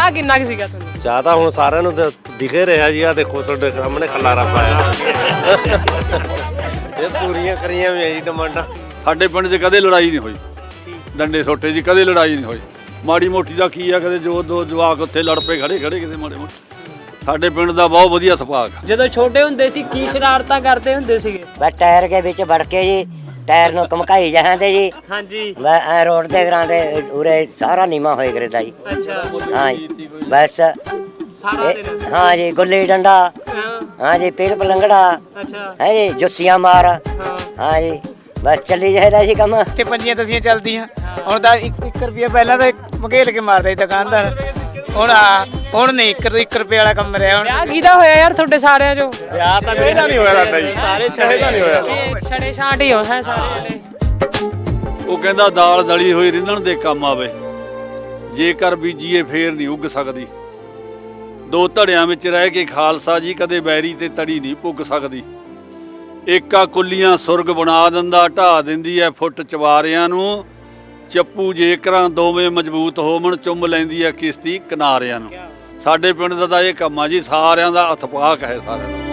ਚਾਹ ਕਿੰਨਾ ਕੁ ਸੀਗਾ ਤੁਹਾਨੂੰ? ਚਾਹ ਤਾਂ ਹੁਣ ਸਾਰਿਆਂ ਨੂੰ ਤਾਂ ਦਿਖੇ ਰਿਹਾ ਜੀ ਆ ਦੇਖੋ ਤੁਹਾਡੇ ਸਾਹਮਣੇ ਖਲਾਰਾ ਪਾਇਆ। ਇਹ ਪੂਰੀਆਂ ਕਰੀਆਂ ਵੀ ਜੀ ਡਿਮਾਂਡਾਂ। ਸਾਡੇ ਪਿੰਡ 'ਚ ਕਦੇ ਲੜਾਈ ਨਹੀਂ ਹੋਈ। ਡੰਡੇ ਸੋਟੇ ਦੀ ਕਦੇ ਲੜਾਈ ਨਹੀਂ ਹੋਈ। ਮਾੜੀ ਮੋਟੀ ਦਾ ਕੀ ਆ ਕਦੇ ਜੋ ਦੋ ਜਵਾਕ ਉੱਥੇ ਲੜ ਪਏ ਖੜੇ ਖੜੇ ਕਿਤੇ ਮਾੜੇ ਮੋਟੇ। ਸਾਡੇ ਪਿੰਡ ਦਾ ਬਹੁਤ ਵਧੀਆ ਸੁਭਾਅ ਜਦੋਂ ਛੋਟੇ ਹੁੰਦੇ ਸੀ ਕੀ ਸ਼ਰਾਰਤਾਂ ਕਰਦੇ ਹੁੰਦੇ ਸੀਗੇ? ਬਸ ਟਾਇਰ ਦੇ ਵਿੱਚ ਵੜ ਕੇ ਜੀ ਟਾਇਰ ਨੂੰ ਘਮਕਾਈ ਜਾਂਦੇ ਜੀ। ਹਾਂਜੀ। ਮੈਂ ਐ ਰੋਡ ਦੇ ਗਰਾਂਡੇ ਉਰੇ ਸਾਰਾ ਨੀਮਾ ਹੋਏ ਕਰਦਾ ਜੀ। ਅੱਛਾ। ਹਾਂ ਜੀ ਬਸ। ਸਾਰਾ ਇਹ- ਦਿਨ। ਹਾਂ ਜੀ ਗੁੱਲੀ ਡੰਡਾ। ਹਾਂ, ਹਾਂ ਜੀ ਪੀੜ ਪਲੰਗੜਾ। ਅੱਛਾ। ਹੈ ਜੀ ਜੁੱਤੀਆਂ ਮਾਰ। ਹਾਂ। ਹਾਂ ਜੀ ਬਸ ਚੱਲੀ ਜਾਂਦਾ ਜੀ ਕੰਮ। ਤੇ ਪੰਜੀਆਂ ਤਸੀਆਂ ਚੱਲਦੀਆਂ। ਹੁਣ ਤਾਂ 1 ਰੁਪਿਆ ਪਹਿਲਾਂ ਤਾਂ ਮਗੇਲ ਕੇ ਮਾਰਦਾ ਸੀ ਦੁਕਾਨਦਾਰ। ਹੁਣ ਆ। ਹੁਣ ਨਹੀਂ 1 ਰੁਪਏ ਵਾਲਾ ਕੰਮ ਰਿਹਾ ਹੁਣ। ਵਿਆਹ ਕਿਹਦਾ ਹੋਇਆ ਯਾਰ ਤੁਹਾਡੇ ਸਾਰਿਆਂ ਚੋਂ? ਵਿਆਹ ਤਾਂ ਮੇਰੇ ਨਾਲ ਨਹੀਂ ਹੋਇਆ ਸਾਡਾ ਜੀ। ਸਾਰੇ ਛੜੇ ਦਾ ਨਹੀਂ ਹੋਇਆ। ਇਹ ਛੜੇ ਛਾਂਟ ਹੀ ਹੋ ਹੈ ਸਾਰੇ ਜਣੇ। ਉਹ ਕਹਿੰਦਾ ਦਾਲ ਦਲੀ ਹੋਈ ਰਿੰਨਣ ਦੇ ਕੰਮ ਆਵੇ। ਜੇਕਰ ਬੀਜੀਏ ਫੇਰ ਨਹੀਂ ਉੱਗ ਸਕਦੀ। ਦੋ ਧੜਿਆਂ ਵਿੱਚ ਰਹਿ ਕੇ ਖਾਲਸਾ ਜੀ ਕਦੇ ਬੈਰੀ ਤੇ ਤੜੀ ਨਹੀਂ ਪੁੱਗ ਸਕਦੀ। ਏਕਾ ਕੁੱਲੀਆਂ ਸੁਰਗ ਬਣਾ ਦਿੰਦਾ ਢਾ ਦਿੰਦੀ ਐ ਫੁੱਟ ਚਵਾਰਿਆਂ ਨੂੰ। ਚੱਪੂ ਜੇਕਰਾਂ ਦੋਵੇਂ ਮਜ਼ਬੂਤ ਹੋਵਣ ਚੁੰਮ ਲੈਂਦੀ ਐ ਕਿਸ਼ਤੀ ਕਿਨਾਰਿਆਂ ਨੂੰ। ਸਾਡੇ ਪਿੰਡ ਦਾ ਤਾਂ ਇਹ ਕੰਮ ਆ ਜੀ ਸਾਰਿਆਂ ਦਾ ਇਤਫਾਕ ਹੈ ਸਾਰਿਆਂ ਦਾ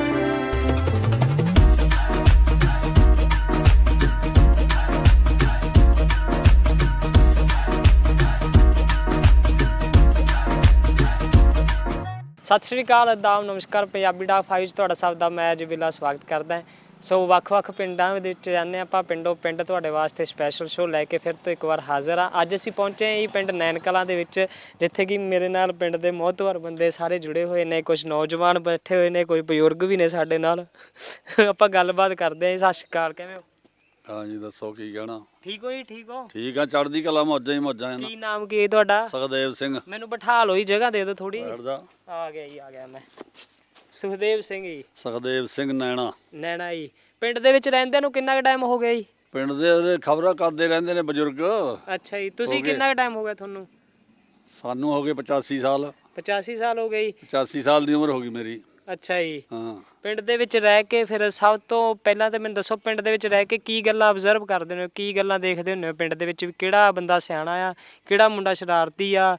ਸਤਿ ਸ਼੍ਰੀ ਅਕਾਲ ਆਦਾਬ ਨਮਸਕਾਰ ਪੰਜਾਬੀ ਡਾਕ 5 ਚ ਤੁਹਾਡਾ ਸਭ ਦਾ ਮੈਂ ਜਬੀਲਾ ਸਵਾਗਤ ਕਰਦਾ ਹਾਂ ਸੋ ਵੱਖ-ਵੱਖ ਪਿੰਡਾਂ ਦੇ ਵਿੱਚ ਜਾਂਦੇ ਆਪਾਂ। ਪਿੰਡੋਂ ਪਿੰਡ ਤੁਹਾਡੇ ਵਾਸਤੇ ਸਪੈਸ਼ਲ ਸ਼ੋਅ ਲੈ ਕੇ ਫਿਰ ਤੋਂ ਇੱਕ ਵਾਰ ਹਾਜ਼ਰ ਆ ਅੱਜ ਅਸੀਂ ਪਹੁੰਚੇ ਹਾਂ ਜੀ ਪਿੰਡ ਨੈਣਕਲਾਂ ਦੇ ਵਿੱਚ ਜਿੱਥੇ ਕਿ ਮੇਰੇ ਨਾਲ ਪਿੰਡ ਦੇ ਮੋਹਤਵਰ ਬੰਦੇ ਸਾਰੇ ਜੁੜੇ ਹੋਏ ਨੇ। ਕੁਝ ਨੌਜਵਾਨ ਬੈਠੇ ਹੋਏ ਨੇ ਕੋਈ ਬਜ਼ੁਰਗ ਵੀ ਨੇ ਸਾਡੇ ਨਾਲ। ਆਪਾਂ ਗੱਲਬਾਤ ਕਰਦੇ ਹਾਂ। ਸਤਿ ਸ਼੍ਰੀ ਅਕਾਲ ਕਿਵੇਂ ਹੋ? ਹਾਂ ਜੀ ਦੱਸੋ ਕੀ ਕਹਿਣਾ? ਠੀਕ ਹੋ ਜੀ ਠੀਕ ਹੋ? ਠੀਕ ਆ ਚੜ੍ਹਦੀ ਕਲਾ ਮੌਜਾਂ ਹੀ ਮੌਜਾਂ ਇਹਨਾਂ ਕੀ ਨਾਮ ਕੀ ਹੈ ਤੁਹਾਡਾ? ਸੁਖਦੇਵ ਸਿੰਘ। ਮੈਨੂੰ ਬਿਠਾ ਲਓ ਜੀ ਜਗ੍ਹਾ ਦੇ ਦਿਓ ਥੋੜੀ ਆ ਗਿਆ ਜੀ ਆ ਗਿਆ ਮੈਂ। ਸੁਖਦੇਵ ਸਿੰਘ ਜੀ। ਸੁਖਦੇਵ ਸਿੰਘ ਨੈਣਾ। ਨੈਣਾ ਜੀ। ਪਿੰਡ ਦੇ ਵਿੱਚ ਰਹਿੰਦੇ ਨੂੰ ਕਿੰਨਾ ਕੁ ਟਾਈਮ ਹੋ ਗਿਆ ਜੀ? ਪਿੰਡ ਦੇ ਖਬਰਾਂ ਕਰਦੇ ਰਹਿੰਦੇ ਨੇ ਬਜ਼ੁਰਗ। ਅੱਛਾ ਜੀ ਤੁਸੀਂ ਕਿੰਨਾ ਕੁ ਟਾਈਮ ਹੋ ਗਿਆ ਤੁਹਾਨੂੰ? ਸਾਨੂੰ ਹੋ ਗਏ 85 ਸਾਲ। 85 ਸਾਲ ਹੋ ਗਏ ਜੀ। 85 ਸਾਲ ਦੀ ਉਮਰ ਹੋ ਗਈ ਮੇਰੀ। ਅੱਛਾ ਜੀ। ਹਾਂ। ਪਿੰਡ ਦੇ ਵਿੱਚ ਰਹਿ ਕੇ ਫਿਰ ਸਭ ਤੋਂ ਪਹਿਲਾਂ ਤਾਂ ਮੈਨੂੰ ਦੱਸੋ ਪਿੰਡ ਦੇ ਵਿੱਚ ਰਹਿ ਕੇ ਕੀ ਗੱਲਾਂ ਆਬਜ਼ਰਵ ਕਰਦੇ ਹੋ? ਕੀ ਗੱਲਾਂ ਦੇਖਦੇ ਹੁੰਦੇ ਹੋ ਪਿੰਡ ਦੇ ਵਿੱਚ ਕਿਹੜਾ ਬੰਦਾ ਸਿਆਣਾ ਆ ਕਿਹੜਾ ਮੁੰਡਾ ਸ਼ਰਾਰਤੀ ਆ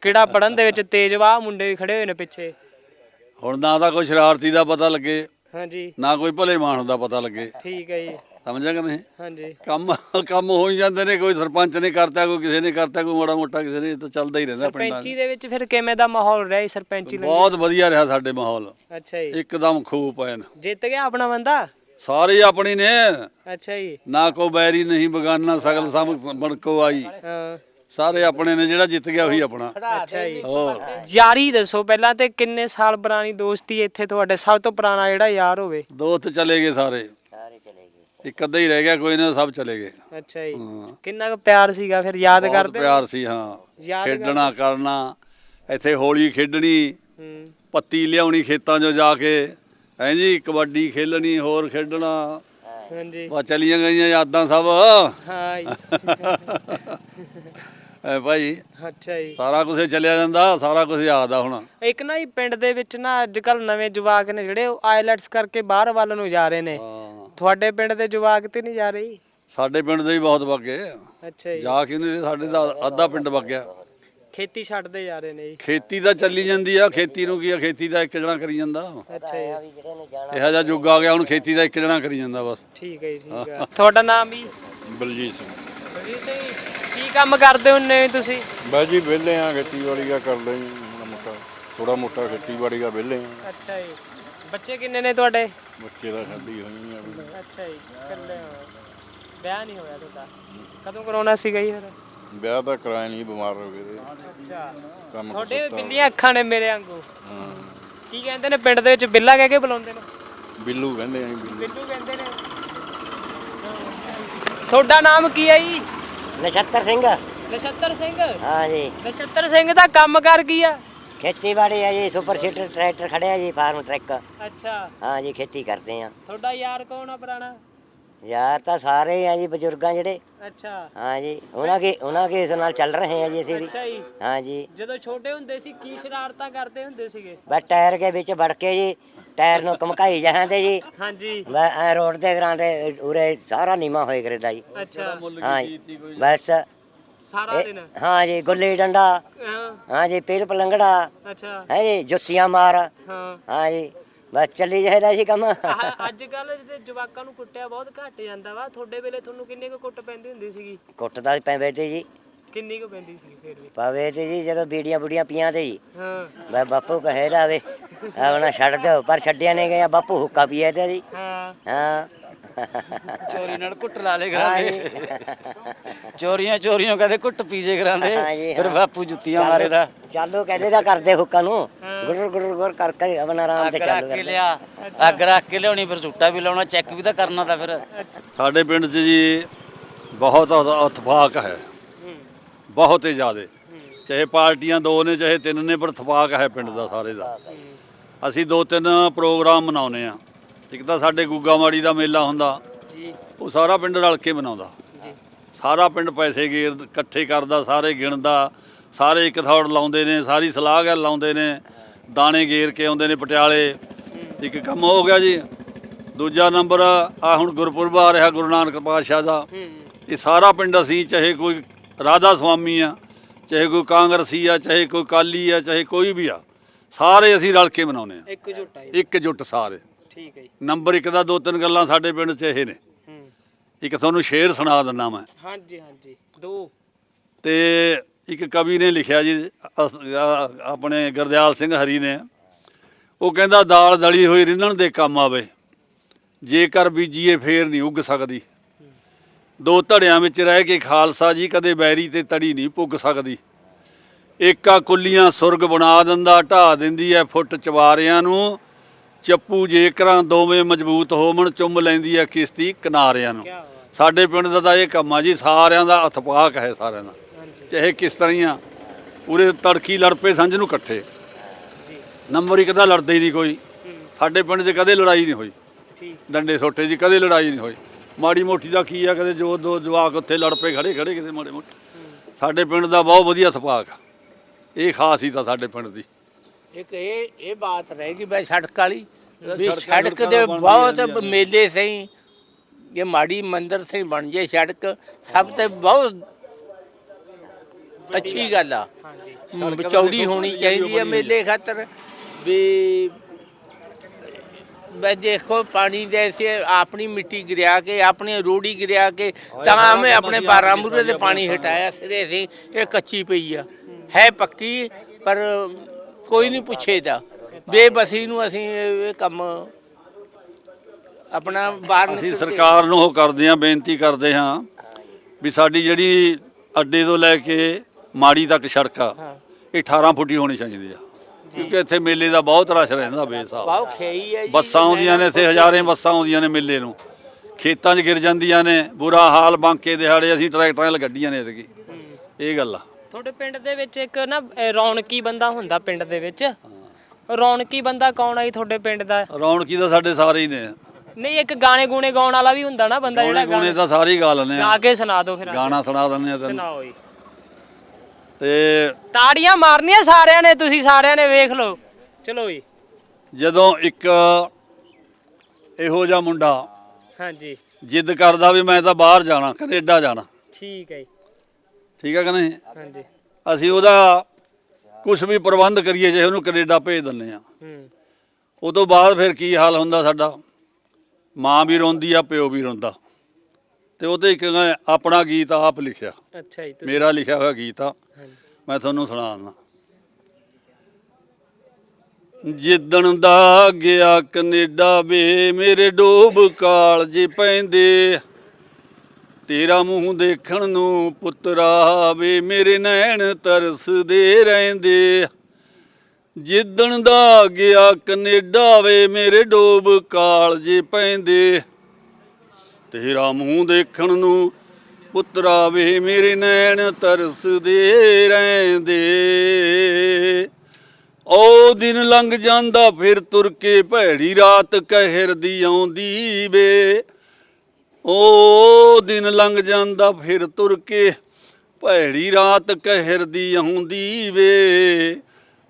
ਕਿਹੜਾ ਪੜਨ ਦੇ ਵਿੱਚ ਤੇਜ਼ ਵਾ? ਮੁੰਡੇ ਵੀ ਖੜੇ ਹੋਏ ਨੇ ਪਿੱਛੇ। ਹੁਣ ਨਾ ਤਾਂ ਕੋਈ ਸ਼ਰਾਰਤੀ ਦਾ ਪਤਾ ਲੱਗੇ ਹਾਂਜੀ। ਨਾ ਕੋਈ ਭਲੇ ਮਾਨਸ ਦਾ ਪਤਾ ਲੱਗੇ। ਠੀਕ ਹੈ ਜੀ। ਸਮਝਿਆ ਕਿ ਨਹੀਂ? ਹਾਂਜੀ। ਕੰਮ ਕੰਮ ਹੋ ਹੀ ਜਾਂਦੇ ਨੇ ਕੋਈ ਸਰਪੰਚ ਨੇ ਕਰਤਾ ਕੋਈ ਕਿਸੇ ਨੇ ਕਰਤਾ ਕੋਈ ਮਾੜਾ ਮੋਟਾ ਕਿਸੇ ਨੇ ਇਹ ਤਾਂ ਚੱਲਦਾ ਹੀ ਰਹਿੰਦਾ ਪਿੰਡਾਂ 'ਚ। ਸਰਪੰਚੀ ਦੇ ਵਿੱਚ ਫਿਰ ਕਿਵੇਂ ਦਾ ਮਾਹੌਲ ਰਿਹਾ ਜੀ ਸਰਪੰਚੀ ਲਈ? ਬਹੁਤ ਵਧੀਆ ਰਿਹਾ ਸਾਡੇ ਮਾਹੌਲ। ਅੱਛਾ ਜੀ। ਇੱਕਦਮ ਖੂਬ ਪੈਨ ਜਿੱਤ ਗਿਆ ਆਪਣਾ ਬੰਦਾ? ਸਾਰੇ ਹੀ ਆਪਣੀ ਨੇ। ਅੱਛਾ ਜੀ। ਨਾ ਕੋ ਬੈਰੀ ਨਹੀਂ ਬਗਾਨਾ ਸਗਲ ਸਮ ਬਣਕੋ ਆਈ। ਹਾਂ। ਸਾਰੇ ਆਪਣੇ ਨੇ ਜਿਹੜਾ ਜਿੱਤ ਗਿਆ ਉਹੀ ਆਪਣਾ। ਅੱਛਾ ਜੀ। ਹੋਰ। ਯਾਰੀ ਦੱਸੋ ਪਹਿਲਾਂ ਤੇ ਕਿੰਨੇ ਸਾਲ ਪੁਰਾਣੀ ਦੋਸਤੀ ਇੱਥੇ ਤੁਹਾਡੇ? ਸਭ ਤੋਂ ਪੁਰਾਣਾ ਜਿਹੜਾ ਯਾਰ ਹੋਵੇ। ਦੋਸਤ ਚਲੇ ਗਏ ਸਾਰੇ। ਸਾਰੇ ਚਲੇ ਗਏ। ਇੱਕ ਅੱਧਾ ਹੀ ਰਹਿ ਗਿਆ ਕੋਈ ਨਾ ਸਭ ਚਲੇ ਗਏ। ਅੱਛਾ ਜੀ। ਹਾਂ। ਕਿੰਨਾ ਕੁ ਪਿਆਰ ਸੀਗਾ ਫਿਰ? ਯਾਦ ਬਹੁਤ ਕਰਦੇ ਪਿਆਰ ਸੀ ਹਾਂ। ਯਾਦ ਖੇਡਣਾ ਕਰਨਾ ਇੱਥੇ ਹੋਲੀ ਖੇਡਣੀ ਹੂੰ। ਪੱਤੀ ਲਿਆਉਣੀ ਖੇਤਾਂ 'ਚੋਂ ਜਾ ਕੇ। ਹੈਂ ਜੀ ਕਬੱਡੀ ਖੇਲਣੀ ਹੋਰ ਖੇਡਣਾ। ਹਾਂਜੀ। ਵਾ ਚਲੀਆਂ ਗਈਆਂ ਯਾਦਾਂ ਸਭ। ਹਾਂ ਜੀ। ਐ ਭਾਈ ਅੱਛਾ ਜੀ। ਸਾਰਾ ਕੁਝ ਚੱਲਿਆ ਜਾਂਦਾ ਸਾਰਾ ਕੁਝ ਯਾਦ ਆ ਹੁਣ। ਇੱਕ ਨਾ ਹੀ ਪਿੰਡ ਦੇ ਵਿੱਚ ਨਾ ਅੱਜ ਕੱਲ ਨਵੇਂ ਜਵਾਕ ਨੇ ਜਿਹੜੇ ਆਈਲੈਟਸ ਕਰਕੇ ਬਾਹਰ ਵੱਲ ਨੂੰ ਜਾ ਰਹੇ ਨੇ। ਹਾਂ। ਤੁਹਾਡੇ ਪਿੰਡ ਦੇ ਜਵਾਕ ਤੇ ਨਹੀਂ ਜਾ ਰਹੀ ਸਾਡੇ ਪਿੰਡ ਦੇ ਵੀ ਬਹੁਤ ਵਗੇ। ਅੱਛਾ ਜੀ। ਜਾ ਕੇ ਨਹੀਂ ਸਾਡੇ ਦਾ ਅੱਧਾ ਪਿੰਡ ਵਗਿਆ। ਖੇਤੀ ਛੱਡਦੇ ਜਾ ਰਹੇ ਨੇ ਜੀ। ਖੇਤੀ ਤਾਂ ਚੱਲੀ ਜਾਂਦੀ ਆ ਖੇਤੀ ਨੂੰ ਕੀ ਆ ਖੇਤੀ ਦਾ ਇੱਕ ਜਣਾ ਕਰੀ ਜਾਂਦਾ। ਅੱਛਾ ਜੀ। ਵੀ ਜਿਹੜੇ ਨੇ ਜਾਣਾ ਇਹੋ ਜਿਹਾ ਯੁੱਗ ਆ ਗਿਆ ਹੁਣ ਖੇਤੀ ਦਾ ਇੱਕ ਜਣਾ ਕਰੀ ਜਾਂਦਾ ਬਸ। ਠੀਕ ਹੈ ਜੀ ਠੀਕ ਹੈ। ਤੁਹਾਡਾ ਨਾਮ ਵੀ ਬਲਜੀਤ ਸਿੰਘ। ਬਲਜੀਤ ਸਿੰਘ ਜੀ, ਕੰਮ ਕਰਦੇ ਹੁੰਨੇ ਤੁਸੀਂ? ਬਸ ਜੀ ਵਿਹਲੇ ਆ ਖੇਤੀਬਾੜੀ ਦਾ ਕਰਦੇ ਹਾਂ ਮਾੜਾ ਮੋਟਾ ਥੋੜਾ ਮੋਟਾ ਖੇਤੀਬਾੜੀ ਦਾ ਵਿਹਲੇ ਆ ਅੱਛਾ ਜੀ। ਬੱਚੇ ਕਿੰਨੇ ਨੇ ਤੁਹਾਡੇ? ਬੱਚੇ ਦਾ ਸ਼ਾਦੀ ਹੋਈ ਆ ਵੀ। ਅੱਛਾ ਜੀ ਇਕੱਲੇ ਹੋ। ਵਿਆਹ ਨਹੀਂ ਹੋਇਆ ਤੁਹਾਡਾ? ਕਦੋਂ ਕਰਾਉਣਾ ਸੀਗਾ ਜੀ ਫਿਰ? ਵਿਆਹ ਤਾਂ ਕਰਾਇਆ ਨਹੀਂ ਬਿਮਾਰ ਹੋ ਗਏ ਤੇ। ਅੱਛਾ। ਕੰਮ ਤੁਹਾਡੇ ਬਿੱਲੀਆਂ ਅੱਖਾਂ ਨੇ ਮੇਰੇ ਵਾਂਗੂ। ਹਾਂ। ਕੀ ਕਹਿੰਦੇ ਨੇ ਪਿੰਡ ਦੇ ਵਿੱਚ? ਬਿੱਲਾ ਕਹਿ ਕੇ ਬੁਲਾਉਂਦੇ ਨੇ? ਬਿੱਲੂ ਕਹਿੰਦੇ ਆ ਜੀ, ਬਿੱਲੂ। ਬਿੱਲੂ ਕਹਿੰਦੇ ਨੇ। ਤੁਹਾਡਾ ਨਾਮ ਕੀ ਹੈ ਜੀ? ਨਛੱਤਰ ਸਿੰਘ। ਨਛੱਤਰ ਸਿੰਘ? ਹਾਂ ਜੀ। ਨਛੱਤਰ ਸਿੰਘ ਦਾ ਕੰਮ ਕਰ ਕੀ ਆ? ਖੇਤੀਬਾੜੀ ਹੈ ਜੀ ਸੁਪਰ ਸੀਟਰ ਟਰੈਕਟਰ ਖੜਿਆ ਜੀ ਫਾਰਮ ਟਰੱਕ। ਅੱਛਾ। ਹਾਂ ਜੀ ਖੇਤੀ ਕਰਦੇ ਆ। ਤੁਹਾਡਾ ਯਾਰ ਕੌਣ ਆ ਪੁਰਾਣਾ? ਯਾਰ ਤਾਂ ਸਾਰੇ ਆ ਜੀ ਬਜ਼ੁਰਗਾਂ ਜਿਹੜੇ। ਅੱਛਾ। ਹਾਂ ਜੀ ਉਹਨਾਂ ਕੇ ਉਹਨਾਂ ਕੇ ਇਸ ਨਾਲ ਚੱਲ ਰਹੇ ਆ ਜੀ ਅਸੀਂ ਵੀ। ਅੱਛਾ ਜੀ। ਹਾਂ ਜੀ। ਜਦੋਂ ਛੋਟੇ ਹੁੰਦੇ ਸੀ ਕੀ ਸ਼ਰਾਰਤਾਂ ਕਰਦੇ ਹੁੰਦੇ ਸੀਗੇ? ਬਸ ਟਾਇਰ ਦੇ ਵਿੱਚ ਵੜ ਕੇ ਜੀ ਟਾਇਰ ਨੂੰ ਘਮਕਾਈ ਜਾਂਦੇ ਜੀ। ਹਾਂਜੀ ਮੈਂ ਐ ਰੋਡ ਦੇ ਗਰਾਂਡੇ ਉਰੇ ਸਾਰਾ ਨੀਮਾ ਹੋਏ ਕਰਦਾ ਜੀ। ਅੱਛਾ। ਹਾਂ ਜੀ। ਬਸ। ਸਾਰਾ ਦਿਨ। ਹਾਂ ਜੀ ਗੁੱਲੀ ਡੰਡਾ। ਹਾਂ। ਹਾਂ ਜੀ ਪੀਰ ਪਲੰਗੜਾ। ਅੱਛਾ। ਹੈ ਜੀ ਜੁੱਤੀਆਂ ਮਾਰ। ਹਾਂ। ਹਾਂ ਜੀ। ਬਸ ਚੱਲੀ ਜਾਂਦਾ ਸੀ ਕੰਮ। ਆਹ ਅੱਜ ਕੱਲ ਦੇ ਜਵਾਕਾਂ ਨੂੰ ਕੁੱਟਿਆ ਬਹੁਤ ਘੱਟ ਜਾਂਦਾ ਵਾ। ਤੁਹਾਡੇ ਵੇਲੇ ਤੁਹਾਨੂੰ ਕਿੰਨੇ ਕੁ ਕੁੱਟ ਪੈਂਦੀ ਹੁੰਦੀ ਸੀਗੀ? ਕੁੱਟਦਾ ਪੈਂਦੇ ਤੇ ਜੀ। ਕਿੰਨੀ ਕੁ ਪੈਂਦੀ ਸੀ ਫਿਰ ਵੀ? ਪਵੇ ਤੇ ਜੀ ਜਦੋਂ ਬੀੜੀਆਂ ਬੁੜੀਆਂ ਪੀਆਂ ਤੇ ਜੀ। ਹਾਂ। ਬਈ ਬਾਪੂ ਕਹੇ ਜਾਵੇ ਆਪਣਾ ਛੱਡ ਦਿਓ ਪਰ ਛੱਡਿਆ ਨਹੀਂ ਗਿਆ ਬਾਪੂ ਹੁੱਕਾ ਪੀਏ ਤੇ ਜੀ। ਹਾਂ। ਹਾਂ। ਚੋਰੀ ਨਾਲ ਕੁੱਟ ਲਾ ਲੇ ਜੀ ਚੋਰੀਆਂ ਚੋਰੀਆਂ ਕਦੇ ਕੁੱਟ ਪੀਜੇ ਕਰਾਂਦੇ। ਫਿਰ ਹਾਂ। ਬਾਪੂ ਜੁੱਤੀਆਂ ਮਾਰੇਦਾ। ਚਾਲੂ ਕਹਿੰਦੇ ਦਾ ਕਰਦੇ ਹੁੱਕਾ ਨੂੰ। ਗੁਰ ਗੁਰ ਗੁਰ ਕਰ ਕਰ ਆਪਣਾ ਆਰਾਮ ਤੇ ਅੱਗ ਚਾਲੂ ਰੱਖ ਕੇ ਕਰਦੇ। ਲਿਆ। ਅੱਗ ਰੱਖ ਕੇ ਲਿਆਉਣੀ ਫਿਰ ਝੂਟਾ ਵੀ ਲਾਉਣਾ ਚੈੱਕ ਵੀ ਤਾਂ ਕਰਨਾ ਤਾਂ ਫਿਰ। ਸਾਡੇ ਪਿੰਡ 'ਚ ਜੀ ਬਹੁਤ ਇਤਫਾਕ ਹੈ। ਹੂੰ। ਬਹੁਤ ਹੀ ਜ਼ਿਆਦੇ। ਚਾਹੇ ਪਾਰਟੀਆਂ ਦੋ ਨੇ ਚਾਹੇ ਤਿੰਨ ਨੇ ਪਰ ਇਤਫਾਕ ਹੈ ਪਿੰਡ ਦਾ ਸਾਰੇ ਦਾ। ਅਸੀਂ ਦੋ ਤਿੰਨ ਪ੍ਰੋਗਰਾਮ ਮਨਾਉਨੇ ਆ ਇੱਕ ਤਾਂ ਸਾਡੇ ਗੁੱਗਾਮਾੜੀ ਦਾ ਮੇਲਾ ਹੁੰਦਾ। ਜੀ। ਉਹ ਸਾਰਾ ਪਿੰਡ ਰਲ ਕੇ ਮਨਾਉਂਦਾ। ਜੀ। ਸਾਰਾ ਪਿੰਡ ਪੈਸੇ ਗੇਰ ਇਕੱਠੇ ਕਰਦਾ ਸਾਰੇ ਗਿਣਦਾ ਸਾਰੇ ਇੱਕ ਥੌੜ ਲਾਉਂਦੇ ਨੇ ਸਾਰੀ ਸਲਾਹ ਗੱਲ ਲਾਉਂਦੇ ਨੇ ਦਾਣੇ ਗੇਰ ਕੇ ਆਉਂਦੇ ਨੇ ਪਟਿਆਲੇ। ਇੱਕ ਕੰਮ ਹੋ ਗਿਆ ਜੀ। ਦੂਜਾ ਨੰਬਰ ਆ ਹੁਣ ਗੁਰਪੁਰਬ ਆ ਰਿਹਾ ਗੁਰੂ ਨਾਨਕ ਪਾਤਸ਼ਾਹ ਦਾ। ਇਹ ਸਾਰਾ ਪਿੰਡ ਅਸੀਂ ਚਾਹੇ ਕੋਈ ਰਾਧਾ ਸੁਆਮੀ ਆ ਚਾਹੇ ਕੋਈ ਕਾਂਗਰਸੀ ਆ ਚਾਹੇ ਕੋਈ ਕਾਲੀ ਆ ਚਾਹੇ ਕੋਈ ਵੀ ਆ ਸਾਰੇ ਅਸੀਂ ਰਲ ਕੇ ਮਨਾਉਂਦੇ ਆ। ਇੱਕ ਝੁੱਟਾ ਜੀ। ਇਕਜੁੱਟ ਸਾਰੇ। ਠੀਕ ਹੈ ਜੀ। ਨੰਬਰ 1 ਦਾ ਦੋ ਤਿੰਨ ਗੱਲਾਂ ਸਾਡੇ ਪਿੰਡ 'ਚ ਇਹ ਨੇ। ਹੂੰ। ਇੱਕ ਤੁਹਾਨੂੰ ਸ਼ੇਰ ਸੁਣਾ ਦਿੰਦਾ ਮੈਂ। ਹਾਂਜੀ ਹਾਂਜੀ। ਦੋ। ਤੇ ਇੱਕ ਕਵੀ ਨੇ ਲਿਖਿਆ ਜੀ ਅਸ- ਆ- ਆਪਣੇ ਗੁਰਦਿਆਲ ਸਿੰਘ ਹਰੀ ਨੇ। ਉਹ ਕਹਿੰਦਾ ਦਾਲ ਦਲੀ ਹੋਈ ਰਿੰਨਣ ਦੇ ਕੰਮ ਆਵੇ। ਜੇਕਰ ਬੀਜੀਏ ਫੇਰ ਨਹੀਂ ਉੱਗ ਸਕਦੀ। ਦੋ ਧੜਿਆਂ ਵਿੱਚ ਰਹਿ ਕੇ ਖਾਲਸਾ ਜੀ ਕਦੇ ਬੈਰੀ ਤੇ ਤੜੀ ਨਹੀਂ ਪੁੱਗ ਸਕਦੀ। ਏਕਾ ਕੁੱਲੀਆਂ ਸੁਰਗ ਬਣਾ ਦਿੰਦਾ ਢਾ ਦਿੰਦੀ ਐ ਫੁੱਟ ਚਵਾਰਿਆਂ ਨੂੰ। ਚੱਪੂ ਜੇਕਰਾਂ ਦੋਵੇਂ ਮਜ਼ਬੂਤ ਹੋਵਣ ਚੁੰਮ ਲੈਂਦੀ ਐ ਕਿਸ਼ਤੀ ਕਿਨਾਰਿਆਂ ਨੂੰ। ਸਾਡੇ ਪਿੰਡ ਦਾ ਤਾਂ ਇਹ ਕੰਮ ਆ ਜੀ ਸਾਰਿਆਂ ਦਾ ਇਤਫਾਕ ਹੈ ਸਾਰਿਆਂ ਦਾ। ਚਾਹੇ ਕਿਸ ਤਰ੍ਹਾਂ ਹੀ ਆ ਪੂਰੇ ਤੜਕੀ ਲੜ ਪਏ ਸੰਝ ਨੂੰ ਇਕੱਠੇ। ਨੰਬਰ ਇੱਕ ਦਾ ਲੜਦੇ ਹੀ ਨਹੀਂ ਕੋਈ। ਹੂੰ। ਸਾਡੇ ਪਿੰਡ 'ਚ ਕਦੇ ਲੜਾਈ ਨਹੀਂ ਹੋਈ। ਡੰਡੇ ਸੋਟੇ ਜੀ ਕਦੇ ਲੜਾਈ ਨਹੀਂ ਹੋਈ। ਮਾੜੀ ਮੋਟੀ ਦਾ ਕੀ ਆ ਕਦੇ ਜੋ ਦੋ ਜਵਾਕ ਉੱਥੇ ਲੜ ਪਏ ਖੜੇ ਖੜੇ ਕਿਤੇ ਮਾੜੇ ਮੋਟੇ। ਸਾਡੇ ਪਿੰਡ ਦਾ ਬਹੁਤ ਵਧੀਆ ਸੁਭਾਅ ਆ। ਇਹ ਖਾਸ ਹੀ ਤਾਂ ਸਾਡੇ ਪਿੰਡ ਦੀ। ਇੱਕ ਇਹ ਇਹ ਬਾਤ ਰਹੇਗੀ ਬਈ ਸੜਕ ਵਾਲੀ ਵੀ ਸੜਕਾਂ ਦੇ ਬਹੁਤ। ਮੇਲੇ ਸਹੀ ਇਹ ਮਾੜੀ ਮੰਦਰ ਸਹੀ ਬਣ ਜੇ ਸੜਕ ਸਭ ਤੇ ਬਹੁਤ ਅੱਛੀ ਗੱਲ ਆ। ਚੌੜੀ ਹੋਣੀ ਚਾਹੀਦੀ ਹੈ ਮੇਲੇ ਖਾਤਰ ਵੀ ਬਈ ਦੇਖੋ ਪਾਣੀ ਦੇ ਐਸੇ ਆਪਣੀ ਮਿੱਟੀ ਗਿਰਿਆ ਕੇ ਆਪਣੀ ਰੋੜੀ ਗਿਰਿਆ ਕੇ ਤਾਂ ਮੈਂ ਆਪਣੇ ਬਾਰਾਂ ਮੂਰੇ ਦੇ ਪਾਣੀ ਹਟਾਇਆ ਸਿਰੇ ਸੀ ਇਹ ਕੱਚੀ ਪਈ ਆ। ਹੈ ਪੱਕੀ ਪਰ ਕੋਈ ਨਹੀਂ ਪੁੱਛੇਦਾ ਬੇਬਸੀ ਨੂੰ ਅਸੀਂ ਇਹ ਇਹ ਕੰਮ ਆਪਣਾ ਬਾਹਰ ਅਸੀਂ ਨਿਕਲ ਕੇ- ਸਰਕਾਰ ਨੂੰ ਉਹ ਕਰਦੇ ਹਾਂ ਬੇਨਤੀ ਕਰਦੇ ਹਾਂ ਵੀ ਸਾਡੀ ਜਿਹੜੀ ਅੱਡੇ ਤੋਂ ਲੈ ਕੇ ਮਾੜੀ ਤੱਕ ਸੜਕ ਆ ਇਹ 18 ਫੁੱਟੀ ਹੋਣੀ ਚਾਹੀਦੀ ਆ। ਕਿਉਂਕਿ ਇੱਥੇ ਮੇਲੇ ਦਾ ਬਹੁਤ ਰਸ਼ ਰਹਿੰਦਾ ਬੇਸਾਬ। ਬਹੁਤ ਖੇਈ ਹੈ ਜੀ। ਬੱਸਾਂ ਆਉਂਦੀਆਂ ਨੇ ਇੱਥੇ ਹਜ਼ਾਰੇ ਬੱਸਾਂ ਆਉਂਦੀਆਂ ਨੇ ਮੇਲੇ ਨੂੰ। ਖੇਤਾਂ 'ਚ ਗਿਰ ਜਾਂਦੀਆਂ ਨੇ ਬੁਰਾ ਹਾਲ ਬਾਂਕੇ ਦਿਹਾੜੇ ਅਸੀਂ ਟਰੈਕਟਰਾਂ 'ਚ ਗੱਡੀਆਂ ਨੇ ਇਤਕੀ ਇਹ ਗੱਲ ਆ। ਤੁਹਾਡੇ ਪਿੰਡ ਦੇ ਵਿੱਚ ਇੱਕ ਨਾ ਅਹ, ਰੌਣਕੀ ਬੰਦਾ ਹੁੰਦਾ ਪਿੰਡ ਦੇ ਵਿੱਚ। ਰੌਣਕੀ ਬੰਦਾ ਕੌਣ ਆ ਜੀ ਤੁਹਾਡੇ ਪਿੰਡ ਦਾ? ਰੌਣਕੀ ਤਾਂ ਸਾਡੇ ਸਾਰੇ ਹੀ ਨੇ। ਨਹੀਂ ਇੱਕ ਗਾਣੇ ਗੂਣੇ ਗਾਉਣ ਵਾਲਾ ਵੀ ਹੁੰਦਾ ਨਾ ਬੰਦਾ ਗਾਣੇ ਜਿਹੜਾ ਗੁਣੇ ਤਾਂ ਸਾਰੇ ਹੀ ਗਾ ਲੈਂਦੇ ਗਾ ਆ ਕੇ ਸੁਣਾ ਦਿਓ ਫਿਰ ਗਾਣਾ ਸੁਣਾ ਦਿੰਦੇ ਆ ਤੈਨੂੰ। ਸੁਣਾਓ ਜੀ। ਤੇ ਤਾੜੀਆਂ ਮਾਰਨੀਆਂ ਸਾਰਿਆਂ ਨੇ ਤੁਸੀਂ ਸਾਰਿਆਂ ਨੇ ਵੇਖ ਲਓ। ਚਲੋ ਜੀ। ਜਦੋਂ ਇੱਕ ਇਹੋ ਜਿਹਾ ਮੁੰਡਾ ਹਾਂਜੀ। ਜਿੱਦ ਕਰਦਾ ਵੀ ਮੈਂ ਤਾਂ ਬਾਹਰ ਜਾਣਾ ਕੈਨੇਡਾ ਜਾਣਾ। ਠੀਕ ਹੈ ਜੀ। ਠੀਕ ਹੈ ਕਿ ਨਹੀਂ? ਹਾਂਜੀ। ਅਸੀਂ ਉਹਦਾ ਕੁਝ ਵੀ ਪ੍ਰਬੰਧ ਕਰੀਏ ਜੇ ਉਹਨੂੰ ਕੈਨੇਡਾ ਭੇਜ ਦਿੰਦੇ ਆ ਹੂੰ। ਉਹ ਤੋਂ ਬਾਅਦ ਫਿਰ ਕੀ ਹਾਲ ਹੁੰਦਾ ਸਾਡਾ? ਮਾਂ ਵੀ ਰੋਂਦੀ ਆ ਪਿਓ ਵੀ ਰੋਂਦਾ। ਤੇ ਉਹਦੇ ਇੱਕ ਮੈਂ ਆਪਣਾ ਗੀਤ ਆਪ ਲਿਖਿਆ। ਅੱਛਾ ਜੀ ਤੁਸੀਂ ਮੇਰਾ ਲਿਖਿਆ ਹੋਇਆ ਗੀਤ ਆ। ਹਾਂਜੀ। ਮੈਂ ਤੁਹਾਨੂੰ ਸੁਣਾ ਦਿੰਦਾ। ਜਿੱਦਣ ਦਾ ਗਿਆ ਕੈਨੇਡਾ ਵੇ ਮੇਰੇ ਡੋਬ ਕਾਲਜੇ ਪੈਂਦੇ। ਤੇਰਾ ਮੂੰਹ ਦੇਖਣ ਨੂੰ ਪੁੱਤਰਾ ਵੇ ਮੇਰੇ ਨੈਣ ਤਰਸਦੇ ਰਹਿੰਦੇ। ਜਿੱਦਣ ਦਾ ਗਿਆ ਕੈਨੇਡਾ ਵੇ, ਮੇਰੇ ਡੋਬ ਕਾਲਜੇ ਪੈਂਦੇ। ਤੇਰਾ ਮੂੰਹ ਦੇਖਣ ਨੂੰ ਪੁੱਤਰਾ ਵੇ, ਮੇਰੇ ਨੈਣ ਤਰਸਦੇ ਰਹਿੰਦੇ। ਉਹ ਦਿਨ ਲੰਘ ਜਾਂਦਾ, ਫਿਰ ਤੁਰ ਕੇ ਭੈੜੀ ਰਾਤ ਕਹਿਰ ਦੀ ਆਉਂਦੀ ਵੇ। ਉਹ ਦਿਨ ਲੰਘ ਜਾਂਦਾ ਫਿਰ ਤੁਰ ਕੇ, ਭੈੜੀ ਰਾਤ ਕਹਿਰ ਦੀ ਆਉਂਦੀ ਵੇ।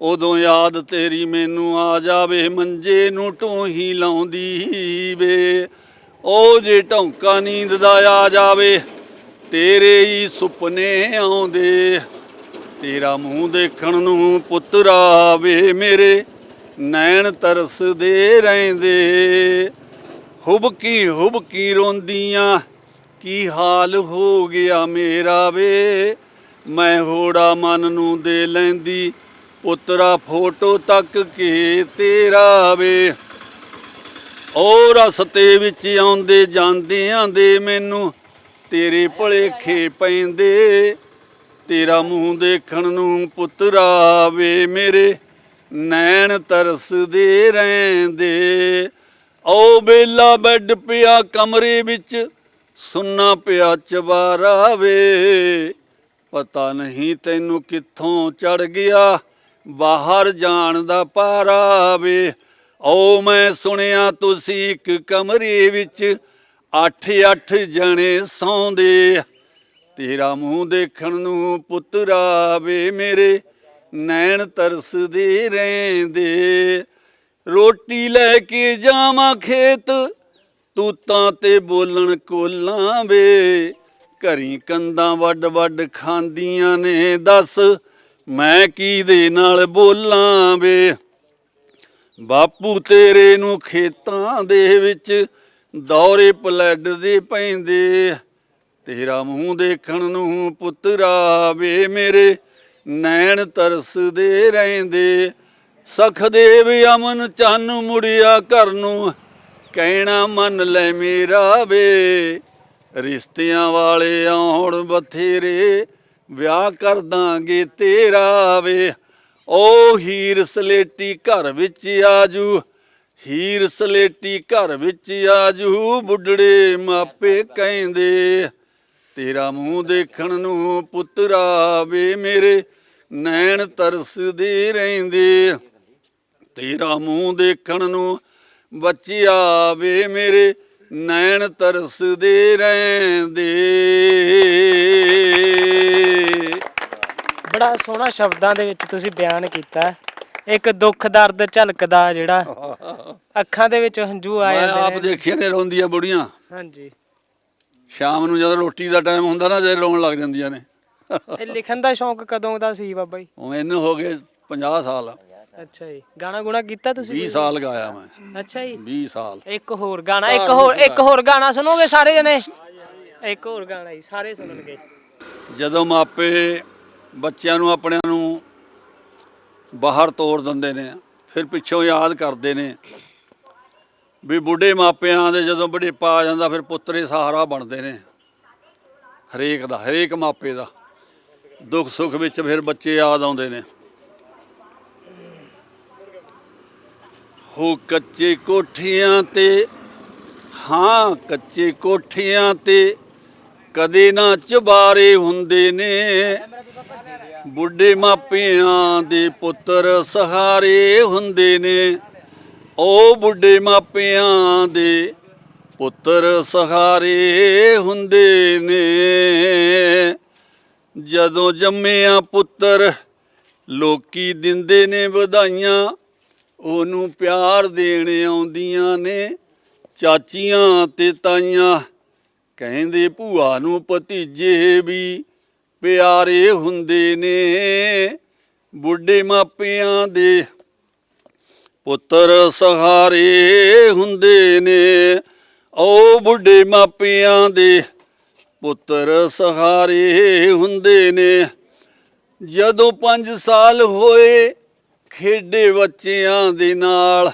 ਉਦੋਂ ਯਾਦ ਤੇਰੀ ਮੈਨੂੰ ਆ ਜਾਵੇ, ਮੰਜੇ ਨੂੰ ਢੋਹੀ ਲਾਉਂਦੀ ਵੇ। ਉਹ ਜੇ ਢੌਂਕਾ ਨੀਂਦ ਦਾ ਆ ਜਾਵੇ, ਤੇਰੇ ਹੀ ਸੁਪਨੇ ਆਉਂਦੇ। ਤੇਰਾ ਮੂੰਹ ਦੇਖਣ ਨੂੰ ਪੁੱਤਰਾ ਵੇ ਮੇਰੇ, ਨੈਣ ਤਰਸਦੇ ਰਹਿੰਦੇ। ਹੁਬਕੀ ਹੁਬਕੀ ਰੋਂਦੀਆਂ, ਕੀ ਹਾਲ ਹੋ ਗਿਆ ਮੇਰਾ ਵੇ? ਮੈਂ ਹੋੜਾ ਮਨ ਨੂੰ ਦੇ ਲੈਂਦੀ, ਪੁੱਤਰਾ ਫੋਟੋ ਤੱਕ ਕੇ ਤੇਰਾ ਵੇ। ਉਹ ਰਸਤੇ ਵਿੱਚ ਆਉਂਦੇ ਜਾਂਦਿਆਂ ਦੇ ਮੈਨੂੰ ਤੇਰੇ ਭਲੇਖੇ ਪੈਂਦੇ, ਤੇਰਾ ਮੂੰਹ ਦੇਖਣ ਨੂੰ ਪੁੱਤਰਾ ਵੇ ਮੇਰੇ, ਨੈਣ ਤਰਸਦੇ ਰਹਿੰਦੇ। ਓ ਬੇਲਾ ਬੈੱਡ ਪਿਆ ਕਮਰੇ ਵਿੱਚ, ਸੁੰਨਾ ਪਿਆ ਚਵਾਰਾ ਵੇ। ਪਤਾ ਨਹੀਂ ਤੈਨੂੰ ਕਿੱਥੋਂ ਚੜ ਗਿਆ, ਬਾਹਰ ਜਾਣ ਦਾ ਪਾਰਾ ਵੇ। ਓ ਮੈਂ ਸੁਣਿਆ ਤੁਸੀਂ ਇੱਕ ਕਮਰੇ ਵਿੱਚ ਅੱਠ ਅੱਠ ਜਣੇ ਸੌਂਦੇ। ਤੇਰਾ ਮੂੰਹ ਦੇਖਣ ਨੂੰ ਪੁੱਤਰਾ ਵੇ ਮੇਰੇ, ਨੈਣ ਤਰਸਦੇ ਰਹਿੰਦੇ। ਰੋਟੀ ਲੈ ਕੇ ਜਾਵਾਂ ਖੇਤ। ਤੂਤਾਂ ਤੇ ਬੋਲਣ ਕੋਲਾਂ ਵੇ। ਘਰੀ ਕੰਦਾਂ ਵੱਡ ਵੱਡ ਖਾਂਦੀਆਂ ਨੇ, ਦੱਸ ਮੈਂ ਕੀ ਦੇ ਨਾਲ ਬੋਲਾਂ ਵੇ? ਬਾਪੂ ਤੇਰੇ ਨੂੰ ਖੇਤਾਂ ਦੇ ਵਿੱਚ ਦੌਰੇ ਪਲੈਡ ਦੇ ਪੈਂਦੇ। ਤੇਰਾ ਮੂੰਹ ਦੇਖਣ ਨੂੰ ਪੁੱਤਰਾ ਵੇ ਮੇਰੇ, ਨੈਣ ਤਰਸਦੇ ਰਹਿੰਦੇ। ਸਖਦੇਵ ਅਮਨ ਚੰਨ ਮੁੜਿਆ ਘਰ ਨੂੰ ਕਹਿਣਾ ਮੰਨ ਲੈ ਮੇਰਾ ਵੇ। ਰਿਸ਼ਤਿਆਂ ਵਾਲੇ ਆਉਣ ਬਥੇਰੇ, ਵਿਆਹ ਕਰ ਦਾਂਗੇ ਤੇਰਾ ਵੇ। ਓ ਹੀਰ ਸਲੇਟੀ ਘਰ ਵਿੱਚ ਆਜੂ, ਹੀਰ ਸਲੇਟੀ ਘਰ ਵਿੱਚ ਆਜੂ, ਬੁੱਢੜੇ ਮਾਪੇ ਕਹਿੰਦੇ, ਤੇਰਾ ਮੂੰਹ ਦੇਖਣ ਨੂੰ ਪੁੱਤਰਾ ਵੇ ਮੇਰੇ, ਨੈਣ ਤਰਸਦੇ ਰਹਿੰਦੇ। ਤੇਰਾ ਮੂੰਹ ਦੇਖਣ ਨੂੰ ਬੱਚਿਆ ਵੇ ਮੇਰੇ ਨੈਣ ਤਰਸਦੇ ਰਹਿੰਦੇ। ਬੜਾ ਸੋਹਣਾ ਸ਼ਬਦਾਂ ਦੇ ਵਿੱਚ ਤੁਸੀਂ ਬਿਆਨ ਕੀਤਾ। ਇੱਕ ਦੁੱਖ ਦਰਦ ਝਲਕਦਾ ਜਿਹੜਾ। ਅੱਖਾਂ ਦੇ ਵਿੱਚ ਹੰਝੂ ਆ ਮੈਂ ਜਾਂਦੇ ਆਪ ਨੇ। ਦੇਖੀਆਂ ਨੇ ਰੋਂਦੀਆਂ ਬੁੜੀਆਂ। ਹਾਂਜੀ। ਸ਼ਾਮ ਨੂੰ ਜਦੋਂ ਰੋਟੀ ਦਾ ਟਾਈਮ ਹੁੰਦਾ ਨਾ ਜੇ ਰੋਣ ਲੱਗ ਜਾਂਦੀਆਂ ਨੇ। ਇਹ ਲਿਖਣ ਦਾ ਸ਼ੌਂਕ ਕਦੋਂ ਦਾ ਸੀ ਬਾਬਾ ਜੀ? ਉਹ ਮੈਨੂੰ ਹੋ ਗਏ 50 ਸਾਲ। ਅੱਛਾ ਜੀ। ਗਾਣਾ ਗੁਣਾ ਕੀਤਾ ਤੁਸੀਂ 20 ਸਾਲ ਗਾਇਆ ਮੈਂ। ਅੱਛਾ ਜੀ। 20 ਸਾਲ। ਇੱਕ ਹੋਰ ਗਾਣਾ ਇੱਕ ਹੋਰ ਇੱਕ ਹੋਰ ਗਾਣਾ ਸੁਣੋਗੇ ਸਾਰੇ ਜਣੇ? ਇੱਕ ਹੋਰ ਗਾਣਾ ਜੀ ਸਾਰੇ ਸੁਣਨਗੇ। ਜਦੋਂ ਮਾਪੇ ਬੱਚਿਆਂ ਨੂੰ ਆਪਣਿਆਂ ਨੂੰ ਬਾਹਰ ਤੋਰ ਦਿੰਦੇ ਨੇ ਫਿਰ ਪਿੱਛੋਂ ਯਾਦ ਕਰਦੇ ਨੇ ਵੀ ਬੁੱਢੇ ਮਾਪਿਆਂ ਦੇ ਜਦੋਂ ਬੁਢੇਪਾ ਆ ਜਾਂਦਾ ਫਿਰ ਪੁੱਤਰੇ ਸਹਾਰਾ ਬਣਦੇ ਨੇ। ਹਰੇਕ ਦਾ ਹਰੇਕ ਮਾਪੇ ਦਾ। ਦੁੱਖ ਸੁੱਖ ਵਿੱਚ ਫਿਰ ਬੱਚੇ ਯਾਦ ਆਉਂਦੇ ਨੇ। ਹੋ ਕੱਚੇ ਕੋਠੀਆਂ ਤੇ, ਹਾਂ ਕੱਚੇ ਕੋਠੀਆਂ ਤੇ ਕਦੇ ਨਾ ਚਬਾਰੇ ਹੁੰਦੇ ਨੇ। ਬੁੱਢੇ ਮਾਪਿਆਂ ਦੇ ਪੁੱਤਰ ਸਹਾਰੇ ਹੁੰਦੇ ਨੇ। ਉਹ ਬੁੱਢੇ ਮਾਪਿਆਂ ਦੇ ਪੁੱਤਰ ਸਹਾਰੇ ਹੁੰਦੇ ਨੇ। ਜਦੋਂ ਜੰਮਿਆ ਪੁੱਤਰ ਲੋਕੀ ਦਿੰਦੇ ਨੇ ਵਧਾਈਆਂ ਉਹਨੂੰ ਪਿਆਰ ਦੇਣ ਆਉਂਦੀਆਂ ਨੇ ਚਾਚੀਆਂ ਤੇ ਤਾਈਆਂ। ਕਹਿੰਦੇ ਭੂਆ ਨੂੰ ਭਤੀਜੇ ਵੀ ਪਿਆਰੇ ਹੁੰਦੇ ਨੇ, ਬੁੱਢੇ ਮਾਪਿਆਂ ਦੇ ਪੁੱਤਰ ਸਹਾਰੇ ਹੁੰਦੇ ਨੇ। ਓ ਬੁੱਢੇ ਮਾਪਿਆਂ ਦੇ ਪੁੱਤਰ ਸਹਾਰੇ ਹੁੰਦੇ ਨੇ। ਜਦੋਂ 5 ਸਾਲ ਹੋਏ ਖੇਡੇ ਬੱਚਿਆਂ ਦੇ ਨਾਲ।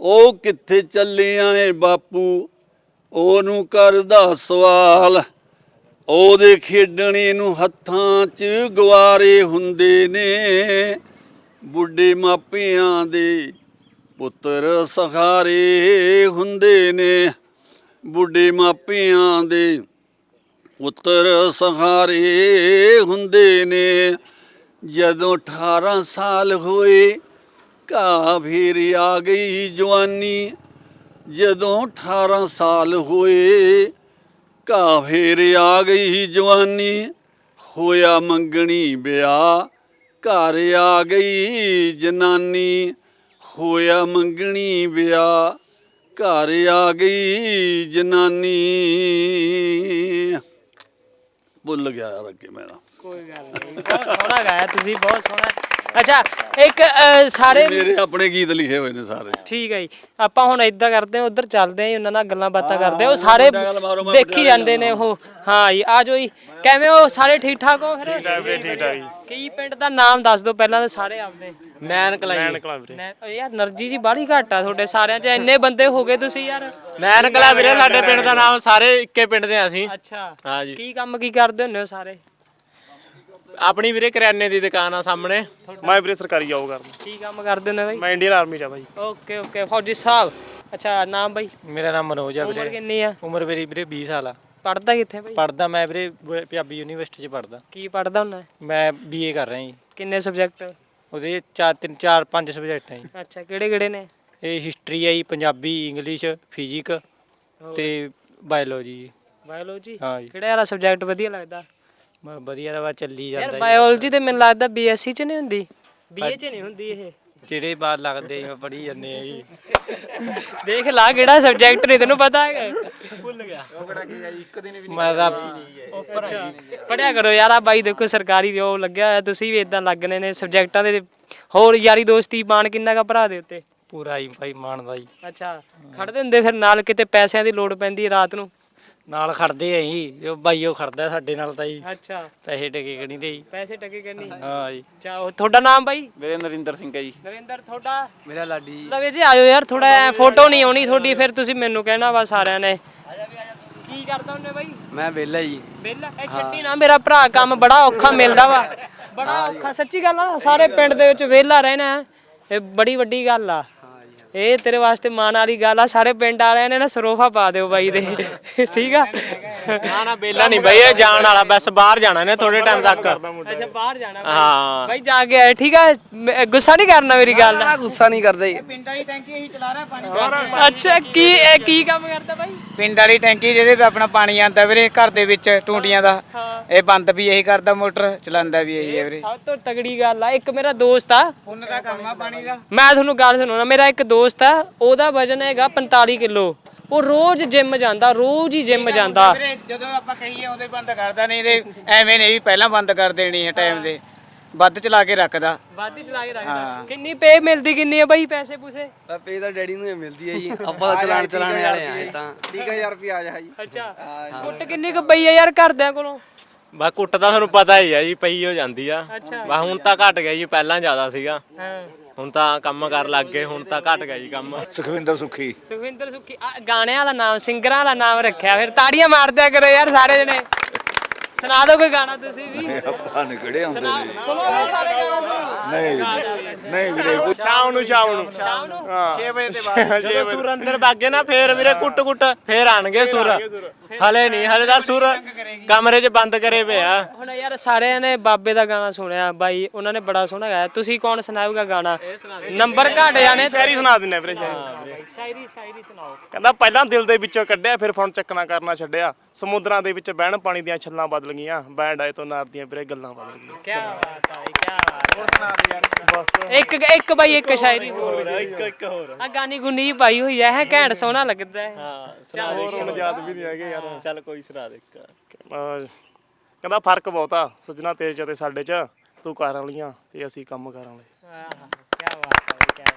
ਉਹ ਕਿੱਥੇ ਚੱਲਿਆ ਏ ਬਾਪੂ? ਉਹਨੂੰ ਕਰਦਾ ਸਵਾਲ। ਉਹਦੇ ਖੇਡਣੇ ਨੂੰ ਹੱਥਾਂ 'ਚ ਗਵਾਰੇ ਹੁੰਦੇ ਨੇ। ਬੁੱਢੇ ਮਾਪਿਆਂ ਦੇ ਪੁੱਤਰ ਸਹਾਰੇ ਹੁੰਦੇ ਨੇ। ਬੁੱਢੇ ਮਾਪਿਆਂ ਦੇ ਪੁੱਤਰ ਸਹਾਰੇ ਹੁੰਦੇ ਨੇ। ਜਦੋਂ 18 ਸਾਲ ਹੋਏ ਘਾ ਫੇਰ ਆ ਗਈ ਜਵਾਨੀ। ਜਦੋਂ 18 ਸਾਲ ਹੋਏ ਘਾ ਫੇਰ ਆ ਗਈ ਜਵਾਨੀ। ਹੋਇਆ ਮੰਗਣੀ ਵਿਆਹ, ਘਰ ਆ ਗਈ ਜਨਾਨੀ। ਹੋਇਆ ਮੰਗਣੀ ਵਿਆਹ, ਘਰ ਆ ਗਈ ਜਨਾਨੀ। ਭੁੱਲ ਗਿਆ ਯਾਰ ਅੱਗੇ ਮੈਂ ਕੋਈ ਗੱਲ ਨਹੀਂ। ਬਹੁਤ ਸੋਹਣਾ ਗਾਇਆ ਤੁਸੀਂ ਬਹੁਤ ਸੋਹਣਾ। ਅੱਛਾ ਇੱਕ ਅ, ਸਾਰੇ ਮੇਰੇ ਆਪਣੇ ਗੀਤ ਲਿਖੇ ਹੋਏ ਨੇ ਸਾਰੇ। ਠੀਕ ਹੈ ਜੀ। ਆਪਾਂ ਹੁਣ ਇਦਾਂ ਕਰਦੇ ਹਾਂ ਉਧਰ ਚੱਲਦੇ ਹਾਂ ਜੀ, ਉਹਨਾਂ ਨਾਲ ਗੱਲਾਂ ਬਾਤਾਂ ਕਰਦੇ ਹਾਂ। ਉਹ ਸਾਰੇ ਗੱਲ ਮਾਰੋ, ਮੈਂ ਦੇਖੀ ਜਾਂਦੇ ਨੇ ਉਹ। ਹਾਂ ਜੀ ਆ ਜਾਓ ਜੀ। ਕਿਵੇਂ ਹੋ? ਸਾਰੇ ਠੀਕ ਠਾਕ ਹੋ ਫਿਰ? ਠੀਕ ਠਾਕ ਠੀਕ ਠਾਕ ਜੀ। ਕੀ ਪਿੰਡ ਦਾ ਨਾਮ ਦੱਸ ਦਿਓ ਪਹਿਲਾਂ ਤਾਂ ਸਾਰੇ ਆਪਦੇ। ਨੈਣ ਕਲਾਈ ਨੈ- ਓ ਯਾਰ ਨਰਜੀ ਜੀ ਬਾਹਲੀ ਘੱਟ ਆ ਤੁਹਾਡੇ ਸਾਰਿਆਂ 'ਚ। ਇੰਨੇ ਬੰਦੇ ਹੋ ਗਏ ਤੁਸੀਂ ਯਾਰ। ਨੈਣ ਕਲਾ ਵੀਰੇ ਸਾਡੇ ਪਿੰਡ ਦਾ ਨਾਮ ਸਾਰੇ ਇੱਕੇ ਪਿੰਡ ਦੇ ਆ ਅਸੀਂ। ਅੱਛਾ। ਹਾਂ ਜੀ। ਕੀ ਕੰਮ ਕੀ ਕਰਦੇ ਹੁੰਦੇ ਹੋ ਸਾਰੇ? ਆਪਣੀ ਵੀਰੇ ਕਰਿਆਨੇ ਦੀ ਦੁਕਾਨ ਆ ਸਾਹਮਣੇ। ਮੈਂ ਵੀਰੇ ਸਰਕਾਰੀ ਜੌਬ ਕਰਦਾ। ਕੀ ਕੰਮ ਕਰਦੇ ਹੁੰਦੇ ਬਾਈ? ਮੈਂ ਇੰਡੀਅਨ ਆਰਮੀ ਚ ਆ ਭਾਈ ਓਕੇ ਓਕੇ ਫੌਜੀ ਸਾਹਿਬ ਅੱਛਾ ਨਾਮ ਬਾਈ? ਮੇਰਾ ਨਾਮ ਮਨੋਜ ਆ ਉਮਰ ਵੀਰੇ। ਕਿੰਨੀ ਆ? ਉਮਰ ਮੇਰੀ ਵੀਰੇ 20 ਸਾਲ ਆ। ਪੜਦਾ ਕਿੱਥੇ ਬਾਈ? ਪੜਦਾ ਮੈਂ ਵੀਰੇ ਪੰਜਾਬੀ ਯੂਨੀਵਰਸਿਟੀ 'ਚ ਪੜਦਾ ਕੀ ਪੜਦਾ ਹੁੰਦਾ? ਮੈਂ ਬੀਏ ਕਰ ਰਿਹਾ ਜੀ। ਕਿੰਨੇ ਸਬਜੈਕਟ ਉਹਦੇ ਚਾਰ ਤਿੰਨ ਚਾਰ ਪੰਜ ਸਬਜੈਕਟ ਆ ਜੀ। ਅੱਛਾ ਕਿਹੜੇ ਕਿਹੜੇ ਨੇ? ਇਹ ਹਿਸਟਰੀ ਹੈ ਜੀ ਪੰਜਾਬੀ ਇੰਗਲਿਸ਼ ਫਿਜ਼ਿਕ ਤੇ ਬਾਇਓਲੋਜੀ ਜੀ। ਬਾਇਓਲੋਜੀ ਹਾਂ ਜੀ। ਕਿਹੜਾ ਵਾਲਾ ਸਬਜੈਕਟ ਵਧੀਆ ਲੱਗਦਾ? ਬ- ਵਧੀਆ ਰਵਾ ਚੱਲੀ ਯਾਰ ਜਾਂਦਾ ਬਾਇਓਲੋਜੀ ਤੇ ਮੈਨੂੰ ਲੱਗਦਾ ਬੀਐਸਸੀ ਚ ਨਹੀਂ ਹੁੰਦੀ? ਬੀਏ ਚ ਨਹੀਂ ਹੁੰਦੀ ਇਹ। ਜਿਹੜੇ ਬਾਅਦ ਲੱਗਦੇ ਆ ਪੜ੍ਹੀ ਜਾਂਦੇ ਆ ਜੀ। ਦੇਖ ਲਾ ਕਿਹੜਾ ਸਬਜੈਕਟ ਨਹੀਂ ਤੈਨੂੰ ਪਤਾ ਹੈਗਾ। ਮੈਂ ਤਾਂ ਪੜਿਆ ਕਰੋ ਯਾਰ ਆ ਬਾਈ ਦੇਖੋ ਸਰਕਾਰੀ ਜੋਬ ਲੱਗਿਆ ਹੋਇਆ ਤੁਸੀਂ ਵੀ ਇਦਾਂ ਲੱਗਣੇ ਨੇ ਸਬਜੈਕਟਾਂ ਦੇ। ਹੋਰ ਯਾਰੀ ਦੋਸਤੀ ਮਾਣ ਕਿੰਨਾ ਕਾ ਭਰਾ ਦੇ ਉੱਤੇ? ਪੂਰਾ ਹੀ ਭਾਈ ਮਾਣਦਾ ਜੀ। ਅੱਛਾ। ਖੜਦੇ ਹੁੰਦੇ ਫਿਰ ਨਾਲ ਕਿਤੇ ਪੈਸਿਆਂ ਦੀ ਲੋੜ ਪੈਂਦੀ ਹੈ ਰਾਤ ਨੂੰ? ਨਾਲ ਖੜਦੇ ਆ ਜੀ ਜੋ ਬਾਈ ਉਹ ਖੜਦਾ ਸਾਡੇ ਨਾਲ ਤਾਂ ਜੀ। ਅੱਛਾ। ਪੈਸੇ ਟਕੇ ਕਣੀ ਦੇ ਜੀ। ਪੈਸੇ ਟਕੇ ਕਰਨੀ ਹਾਂ ਜੀ। ਚਾਹੋ ਤੁਹਾਡਾ ਨਾਮ ਬਾਈ? ਮੇਰੇ ਨਰਿੰਦਰ ਸਿੰਘ ਹੈ ਜੀ। ਨਰਿੰਦਰ ਤੁਹਾਡਾ? ਮੇਰਾ ਲਾਡੀ। ਲਵੇ ਜੀ ਆਇਓ ਯਾਰ ਥੋੜਾ ਫੋਟੋ ਨਹੀਂ ਆਉਣੀ ਤੁਹਾਡੀ ਫਿਰ ਤੁਸੀਂ ਮੈਨੂੰ ਕਹਿਣਾ ਵਾ ਸਾਰਿਆਂ ਨੇ। ਕੀ ਕਰਦਾ ਹੁੰਨੇ ਬਾਈ? ਮੈਂ ਵਿਹਲਾ ਜੀ। ਵਿਹਲਾ? ਇਹ ਛੱਡੀ ਨਾ ਮੇਰਾ ਭਰਾ ਕੰਮ ਬੜਾ ਔਖਾ ਮਿਲਦਾ ਵਾ। ਬੜਾ ਔਖਾ ਸੱਚੀ ਗੱਲ ਆ ਸਾਰੇ ਪਿੰਡ ਦੇ ਵਿੱਚ ਵਿਹਲਾ ਰਹਿਣਾ ਇਹ ਬੜੀ ਵੱਡੀ ਗੱਲ ਆ। ਇਹ ਤੇਰੇ ਵਾਸਤੇ ਮਾਣ ਵਾਲੀ ਗੱਲ ਆ ਸਾਰੇ ਪਿੰਡ ਵਾਲਿਆਂ ਨੇ ਨਾ ਸਰੋਫਾ ਪਾ ਦਿਓ ਬਾਈ ਦੇ। ਠੀਕ ਆ? ਨਾ ਨਾ ਵਿਹਲਾ ਨਹੀਂ ਬਈ ਇਹ ਜਾਣ ਵਾਲਾ ਬਸ ਬਾਹਰ ਜਾਣਾ ਨੇ ਥੋੜੇ ਟਾਈਮ ਤੱਕ। ਅੱਛਾ ਬਾਹਰ ਜਾਣਾ। ਹਾਂ। ਬਾਈ ਜਾ ਕੇ ਆਏ ਠੀਕ ਆ? ਮੈਂ- ਗੁੱਸਾ ਨਹੀਂ ਕਰਨਾ ਮੇਰੀ ਗੱਲ ਦਾ? ਗੁੱਸਾ ਨਹੀਂ ਕਰਦੇ। ਪਿੰਡ ਵਾਲੀ ਟੈਂਕੀ ਇਹੀ ਚਲਾ ਰਿਹਾ ਪਾਣੀ ਅੱਛਾ ਕੀ ਇਹ ਕੀ ਕੰਮ ਕਰਦਾ ਬਾਈ? ਪਿੰਡ ਵਾਲੀ ਟੈਂਕੀ ਜਿਹੜੇ ਤੇ ਆਪਣਾ ਪਾਣੀ ਆਂਦਾ ਵੀਰੇ ਘਰ ਦੇ ਵਿੱਚ ਟੂਟੀਆਂ ਦਾ। ਇਹ ਬੰਦ ਵੀ ਇਹੀ ਕਰਦਾ ਮੋਟਰ ਚਲਾਉਂਦਾ ਵੀ ਇਹੀ ਹੈ ਵੀਰੇ। ਸਭ ਤੋਂ ਤਗੜੀ ਗੱਲ ਆ ਇੱਕ ਮੇਰਾ ਦੋਸਤ ਆ। ਪੁੰਨ ਦਾ ਕੰਮ ਆ ਪਾਣੀ ਦਾ। ਮੈਂ ਤੁਹਾਨੂੰ ਗੱਲ ਸੁਣਾਉਣਾ ਮੇਰਾ ਇੱਕ ਦੋਸਤ ਆ ਉਹਦਾ ਵਜਨ ਹੈਗਾ 45 ਕਿਲੋ। ਉਹ ਰੋਜ਼ ਜਿਮ ਜਾਂਦਾ ਰੋਜ਼ ਹੀ ਜਿਮ ਜਾਂਦਾ। ਵੀਰੇ ਜਦੋਂ ਆਪਾਂ ਕਹੀਏ ਉਹਦੇ ਬੰਦ ਕਰਦਾ ਨਹੀਂ ਤੇ ਐਵੇਂ ਨਹੀਂ ਵੀ ਪਹਿਲਾਂ ਬੰਦ ਕਰ ਦੇਣੀ ਹੈ ਟਾਈਮ ਦੇ। ਵੱਧ ਚਲਾ ਕੇ ਰੱਖਦਾ। ਵਾਦੀ ਚਲਾ ਕੇ ਰੱਖਦਾ। ਕਿੰਨੀ ਪੇ ਮਿਲਦੀ ਕਿੰਨੀ ਆ ਬਾਈ ਪੈਸੇ ਪੂਸੇ? ਪੇ ਤਾਂ ਡੈਡੀ ਨੂੰ ਹੀ ਮਿਲਦੀ ਹੈ ਜੀ। ਆਪਾਂ ਤਾਂ ਚਲਾਣ ਚਲਾਣੇ ਵਾਲੇ ਆ ਇਹ ਤਾਂ। 30000 ਰੁਪਏ ਆ ਜਾ ਜੀ। ਅੱਛਾ। ਕੁੱਟ ਕਿੰਨੀ ਕੁ ਪਈ ਆ ਯਾਰ ਘਰਦਿਆਂ ਕੋਲੋਂ? ਬਾ ਕੁੱਟ ਤਾਂ ਤੁਹਾਨੂੰ ਪਤਾ ਹੀ ਆ ਜੀ ਪਈ ਹੋ ਜਾਂਦੀ ਆ। ਬਾ ਹੁਣ ਤਾਂ ਘਟ ਗਿਆ ਜੀ ਪਹਿਲਾਂ ਜ਼ਿਆਦਾ ਸੀਗਾ। ਹਾਂ। ਹੁਣ ਤਾਂ ਕੰਮ ਕਰ ਲੱਗ ਗਏ ਹੁਣ ਤਾਂ ਘਟ ਗਿਆ ਜੀ ਕੰਮ। ਸੁਖਵਿੰਦਰ ਸੁਖੀ। ਸੁਖਵਿੰਦਰ ਸੁੱਖੀ ਆ, ਗਾਣਿਆਂ ਵਾਲਾ ਨਾਮ ਸਿੰਗਰਾਂ ਵਾਲਾ ਨਾਮ ਰੱਖਿਆ ਫਿਰ ਤਾੜੀਆਂ ਮਾਰ ਦਿਆ ਕਰੋ ਯਾਰ ਸਾਰੇ ਜਣੇ। ਸੁਣਾ ਦਿਓ ਕੋਈ ਗਾਣਾ ਤੁਸੀਂ ਵੀ। ਆਪਾਂ ਨੇ ਕਿਹੜੇ ਆਉਂਦੇ ਸੁਣਾ ਸੁਣੋ ਫਿਰ ਸਾਰੇ ਗਾਣਾ ਸੁਣੋ ਨਹੀਂ ਨਹੀਂ ਵੀਰੇ ਕੋਈ ਸ਼ਾਮ ਨੂੰ ਸ਼ਾਮ ਨੂੰ। ਸ਼ਾਮ ਨੂੰ। 6 ਵਜੇ ਤੇ ਬਾਅਦ। ਜਦੋਂ ਸੁਰ ਅੰਦਰ ਬਾਗੇ ਨਾ ਫੇਰ ਵੀਰੇ ਕੁੱਟ ਕੁੱਟ ਫੇਰ ਆਣਗੇ ਸੁਰ। ਹਲੇ ਨਹੀਂ ਹਲੇ ਤਾਂ ਸੁਰ ਕਮਰੇ 'ਚ ਬੰਦ ਕਰੇ ਪਏ ਆ। ਹੁਣ ਯਾਰ ਸਾਰਿਆਂ ਨੇ ਬਾਬੇ ਦਾ ਗਾਣਾ ਸੁਣਿਆ ਬਾਈ ਉਹਨਾਂ ਨੇ ਬੜਾ ਸੋਹਣਾ ਗਾਇਆ। ਤੁਸੀਂ ਕੌਣ ਸੁਣਾਊਗਾ ਗਾਣਾ? ਨੰਬਰ ਘਟ ਜਾਣੇ ਸ਼ਾਇਰੀ ਸੁਣਾ ਦਿੰਨੇ ਵੀਰੇ ਸ਼ਾਇਰੀ ਸ਼ਾਇਰੀ ਸ਼ਾਇਰੀ ਸੁਣਾਓ। ਕਹਿੰਦਾ ਪਹਿਲਾਂ ਦਿਲ ਦੇ ਵਿੱਚੋਂ ਕੱਢਿਆ ਫਿਰ ਫੋਨ ਚੱਕਣਾ ਕਰਨਾ ਛੱਡਿਆ। ਸਮੁੰਦਰਾਂ ਦੇ ਵਿੱਚ ਬਹਿਣ ਪਾਣੀ ਦੀਆਂ ਛੱਲਾਂ ਬਦਲ ਗਈਆਂ। ਬੈਂਡ ਆਏ ਤੋਂ ਨਾਰ ਦੀਆਂ ਵੀਰੇ ਗੱਲਾਂ ਬਦਲ ਗਈਆਂ। ਕੀ ਬਾਤ ਹੈ ਕੀ ਬਾਤ ਹੈ ਇੱਕ ਇੱਕ ਬਾਈ ਇੱਕ ਸ਼ਾਇਰੀ। ਹੋਰ ਇੱਕ ਇੱਕ ਹੋਰ। ਆ ਗਾਨੀ ਗੁੰਨੀ ਪਾਈ ਹੋਈ ਹੈ ਹੈ ਘੈਂਟ ਸੋਹਣਾ ਲੱਗਦਾ ਹੈ। ਹਾਂ ਸੁਣਾ ਦੇ ਹੁਣ ਯਾਦ ਵੀ ਨਹੀਂ ਹੈਗੇ ਯਾਰ ਚੱਲ ਕੋਈ ਸੁਣਾ ਦੇ ਕਹਿੰਦਾ ਫ਼ਰਕ ਬਹੁਤ ਆ ਸੱਜਣਾ ਤੇਰੇ ਚ ਤੇ ਸਾਡੇ ਚ ਤੂੰ ਘਰ ਵਾਲੀਆਂ ਤੇ ਅਸੀਂ ਕੰਮ ਕਰਾਂ ਵਾਲੇ ਆਹ ਕੀ ਬਾਤ ਹੈ ਕੀ ਬਾਤ ਹੈ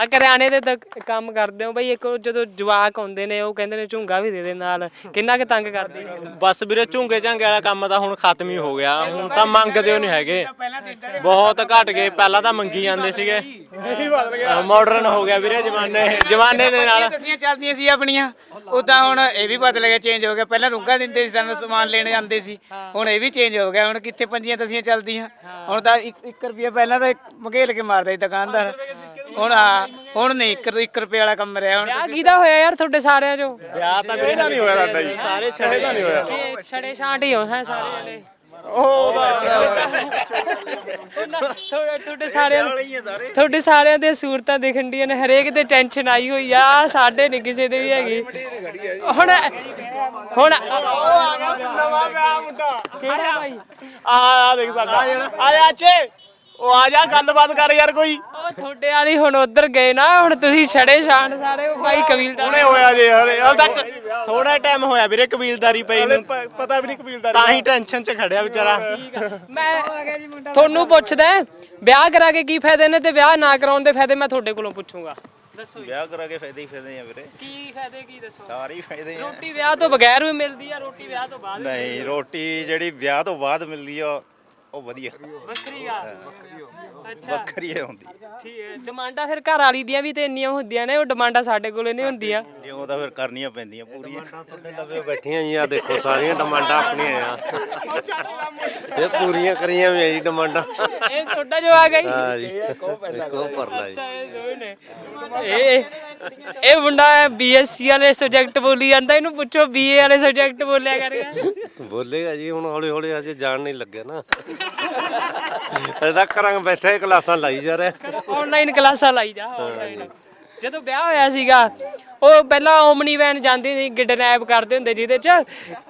ਆ ਕਰਿਆਨੇ ਦੇ ਕੰਮ ਕਰਦੇ ਹੋ ਬਈ ਇੱਕ ਉਹ ਜਦੋਂ ਜਵਾਕ ਆਉਂਦੇ ਨੇ ਉਹ ਕਹਿੰਦੇ ਨੇ ਝੁੰਗਾ ਵੀ ਦੇ ਦੇ ਨਾਲ। ਕਿੰਨਾ ਕੁ ਤੰਗ ਕਰਦੇ ਨੇ? ਬਸ ਵੀਰੇ ਝੁੰਗੇ ਝਾਂਗੇ ਵਾਲਾ ਕੰਮ ਤਾਂ ਹੁਣ ਖਤਮ ਹੀ ਹੋ ਗਿਆ। ਹੁਣ ਤਾਂ ਮੰਗਦੇ ਹੋ ਨਹੀਂ ਹੈਗੇ। ਬਹੁਤ ਘਟ ਗਏ ਪਹਿਲਾਂ ਤਾਂ ਮੰਗੀ ਜਾਂਦੇ ਸੀਗੇ। ਮਾਡਰਨ ਹੋ ਗਿਆ ਵੀਰੇ ਜਮਾਨੇ ਜਮਾਨੇ ਦੇ ਨਾਲ। ਦਸੀਆਂ ਚੱਲਦੀਆਂ ਸੀ ਆਪਣੀਆਂ। ਉਦਾਂ ਹੁਣ ਇਹ ਵੀ ਬਦਲ ਗਿਆ ਚੇਂਜ ਹੋ ਗਿਆ। ਪਹਿਲਾਂ ਰੁੱਗਾ ਦਿੰਦੇ ਸੀ ਸਾਨੂੰ ਸਮਾਨ ਲੈਣ ਜਾਂਦੇ ਸੀ। ਹੁਣ ਇਹ ਵੀ ਚੇਂਜ ਹੋ ਗਿਆ। ਹੁਣ ਕਿੱਥੇ ਪੰਜੀਆਂ ਦਸੀਆਂ ਚੱਲਦੀਆਂ। ਹੁਣ ਤਾਂ 1 ਰੁਪਿਆ ਪਹਿਲਾਂ ਤਾਂ ਮਗੇਲ ਕੇ ਮਾਰਦਾ ਸੀ ਦੁਕਾਨਦਾਰ। ਹੁਣ ਆ ਹੁਣ ਨਹੀਂ 1 ਰੁਪਏ ਵਾਲਾ ਕੰਮ ਰਿਹਾ ਹੁਣ। ਵਿਆਹ ਕਿਹਦਾ ਹੋਇਆ ਯਾਰ ਤੁਹਾਡੇ ਸਾਰਿਆਂ ਚੋਂ? ਵਿਆਹ ਤਾਂ ਵੀਰੇ ਨਹੀਂ ਹੋਇਆ ਸਾਡਾ ਜੀ। ਸਾਰੇ ਛੜੇ ਦਾ ਨਹੀਂ ਹੋਇਆ। ਇਹ ਛੜੇ ਛਾਂਟ ਹੀ ਹੋ ਹੈ। ਸਾਰੇ ਜਣੇ ਤੁਹਾਡੇ ਤੁਹਾਡੇ ਸਾਰਿਆਂ ਤੁਹਾਡੇ ਸਾਰਿਆਂ ਦੇ ਸੂਰਤਾਂ ਦਿਖਣ ਡੀਆਂ ਨੇ ਹਰੇਕ ਤੇ ਟੈਨਸ਼ਨ ਆਈ ਹੋਈ ਆ ਸਾਡੇ ਨਹੀਂ ਕਿਸੇ ਦੇ ਵੀ ਹੈਗੀ। ਹੁਣ ਹੁਣ ਨਵਾਂ ਵਿਆਹ ਮੁੰਡਾ। ਕਿਹੜਾ ਭਾਈ? ਆ ਆ ਦੇਖ ਸਾਡਾ। ਆ ਜਾ ਅੱਛੇ ਉਹ ਆ ਜਾ ਗੱਲਬਾਤ ਕਰ ਯਾਰ ਕੋਈ। ਉਹ ਤੁਹਾਡੇ ਵਾਲੀ ਹੁਣ ਉਧਰ ਗਏ ਨਾ ਹੁਣ ਤੁਸੀਂ ਛੜੇ ਛਾਣ ਸਾਰੇ ਉਹ ਭਾਈ ਕਬੀਲਦਾਰ ਹੁਣੇ ਹੋਇਆ ਜੇ ਹਲੇ ਹਾਲ ਤੱਕ ਥੋੜਾ ਟਾਈਮ ਹੋਇਆ ਵੀਰੇ ਕਬੀਲਦਾਰੀ ਪਈ ਨੂੰ। ਪਤਾ ਵੀ ਨਹੀਂ ਕਬੀਲਦਾਰੀ ਤਾਂ ਹੀ ਟੈਨਸ਼ਨ 'ਚ ਖੜਿਆ ਵਿਚਾਰਾ। ਮੈਂ ਤੁਹਾਨੂੰ ਪੁੱਛਦਾ ਵਿਆਹ ਕਰਾ ਕੇ ਕੀ ਫਾਇਦੇ ਨੇ ਤੇ ਵਿਆਹ ਨਾ ਕਰਾਉਣ ਦੇ ਫਾਇਦੇ ਮੈਂ ਤੁਹਾਡੇ ਕੋਲੋਂ ਪੁੱਛੂੰਗਾ। ਦੱਸੋ। ਵਿਆਹ ਕਰਾ ਕੇ ਫਾਇਦੇ ਹੀ ਫਾਇਦੇ ਆ ਵੀਰੇ। ਕੀ ਫਾਇਦੇ ਕੀ ਦੱਸੋ? ਸਾਰੇ ਹੀ ਫਾਇਦੇ ਆ। ਰੋਟੀ ਵਿਆਹ ਤੋਂ ਬਗੈਰ ਵੀ ਮਿਲਦੀ ਆ ਰੋਟੀ ਵਿਆਹ ਤੋਂ ਬਾਅਦ ਨਹੀਂ ਰੋਟੀ ਜਿਹੜੀ ਵਿਆਹ ਤੋਂ ਬਾਅਦ ਮਿਲਦੀ ਆ ਉਹ ਵਧੀਆ। ਵੱਖਰੀ ਆ। ਅੱਛਾ। ਵੱਖਰੀ ਹੀ ਹੁੰਦੀ। ਠੀਕ ਹੈ। ਡਿਮਾਂਡਾਂ ਫਿਰ ਘਰ ਵਾਲੀ ਦੀਆਂ ਵੀ ਤੇ ਇੰਨੀਆਂ ਹੁੰਦੀਆਂ ਨੇ ਉਹ ਡਿਮਾਂਡਾਂ ਸਾਡੇ ਕੋਲੇ ਨਹੀਂ ਹੁੰਦੀਆਂ। ਜੇ ਉਹ ਤਾਂ ਫਿਰ ਕਰਨੀਆਂ ਪੈਂਦੀਆਂ ਪੂਰੀਆਂ। ਤੁਹਾਡੇ ਲਵੇ ਬੈਠੀਆਂ ਜੀ ਆ ਦੇਖੋ ਸਾਰੀਆਂ ਡਿਮਾਂਡਾਂ ਆਪਣੀਆਂ ਆ। ਇਹ ਪੂਰੀਆਂ ਕਰੀਆਂ ਵੀ ਆ ਜੀ ਡਿਮਾਂਡਾਂ। ਇਹ ਤੁਹਾਡਾ ਜੋ ਆ ਗਈ ਹਾਂ ਜੀ। ਇੱਕੋ ਪਰਲਾ ਜੀ। ਅੱਛਾ ਇਹ ਦੋਵੇਂ ਨੇ। ਇਹ ਇਹ ਮੁੰਡਾ ਬੀਐਸਸੀ ਵਾਲੇ ਸਬਜੈਕਟ ਬੋਲੀ ਜਾਂਦਾ ਇਹਨੂੰ ਪੁੱਛੋ ਬੀਏ ਵਾਲੇ ਸਬਜੈਕਟ ਬੋਲਿਆ ਕਰੇਗਾ ਬੋਲੇਗਾ ਜੀ ਹੁਣ ਹੌਲੀ ਹੌਲੀ ਅਜੇ ਜਾਣ ਨਹੀਂ ਲੱਗਿਆ ਨਾ। ਇਹਦਾ ਕਰਾਂਗੇ ਬੈਠੇ ਕਲਾਸਾਂ ਲਾਈ ਜਾ ਰਿਹਾ। ਆਨਲਾਈਨ ਕਲਾਸਾਂ ਲਾਈ ਜਾ ਆਨਲਾਈਨ ਜਦੋਂ ਵਿਆਹ ਹੋਇਆ ਸੀਗਾ ਉਹ ਪਹਿਲਾਂ ਓਮਨੀ ਵੈਨ ਜਾਂਦੀ ਸੀ ਕਿਡਨੈਪ ਕਰਦੇ ਹੁੰਦੇ ਜਿਹਦੇ ਚ।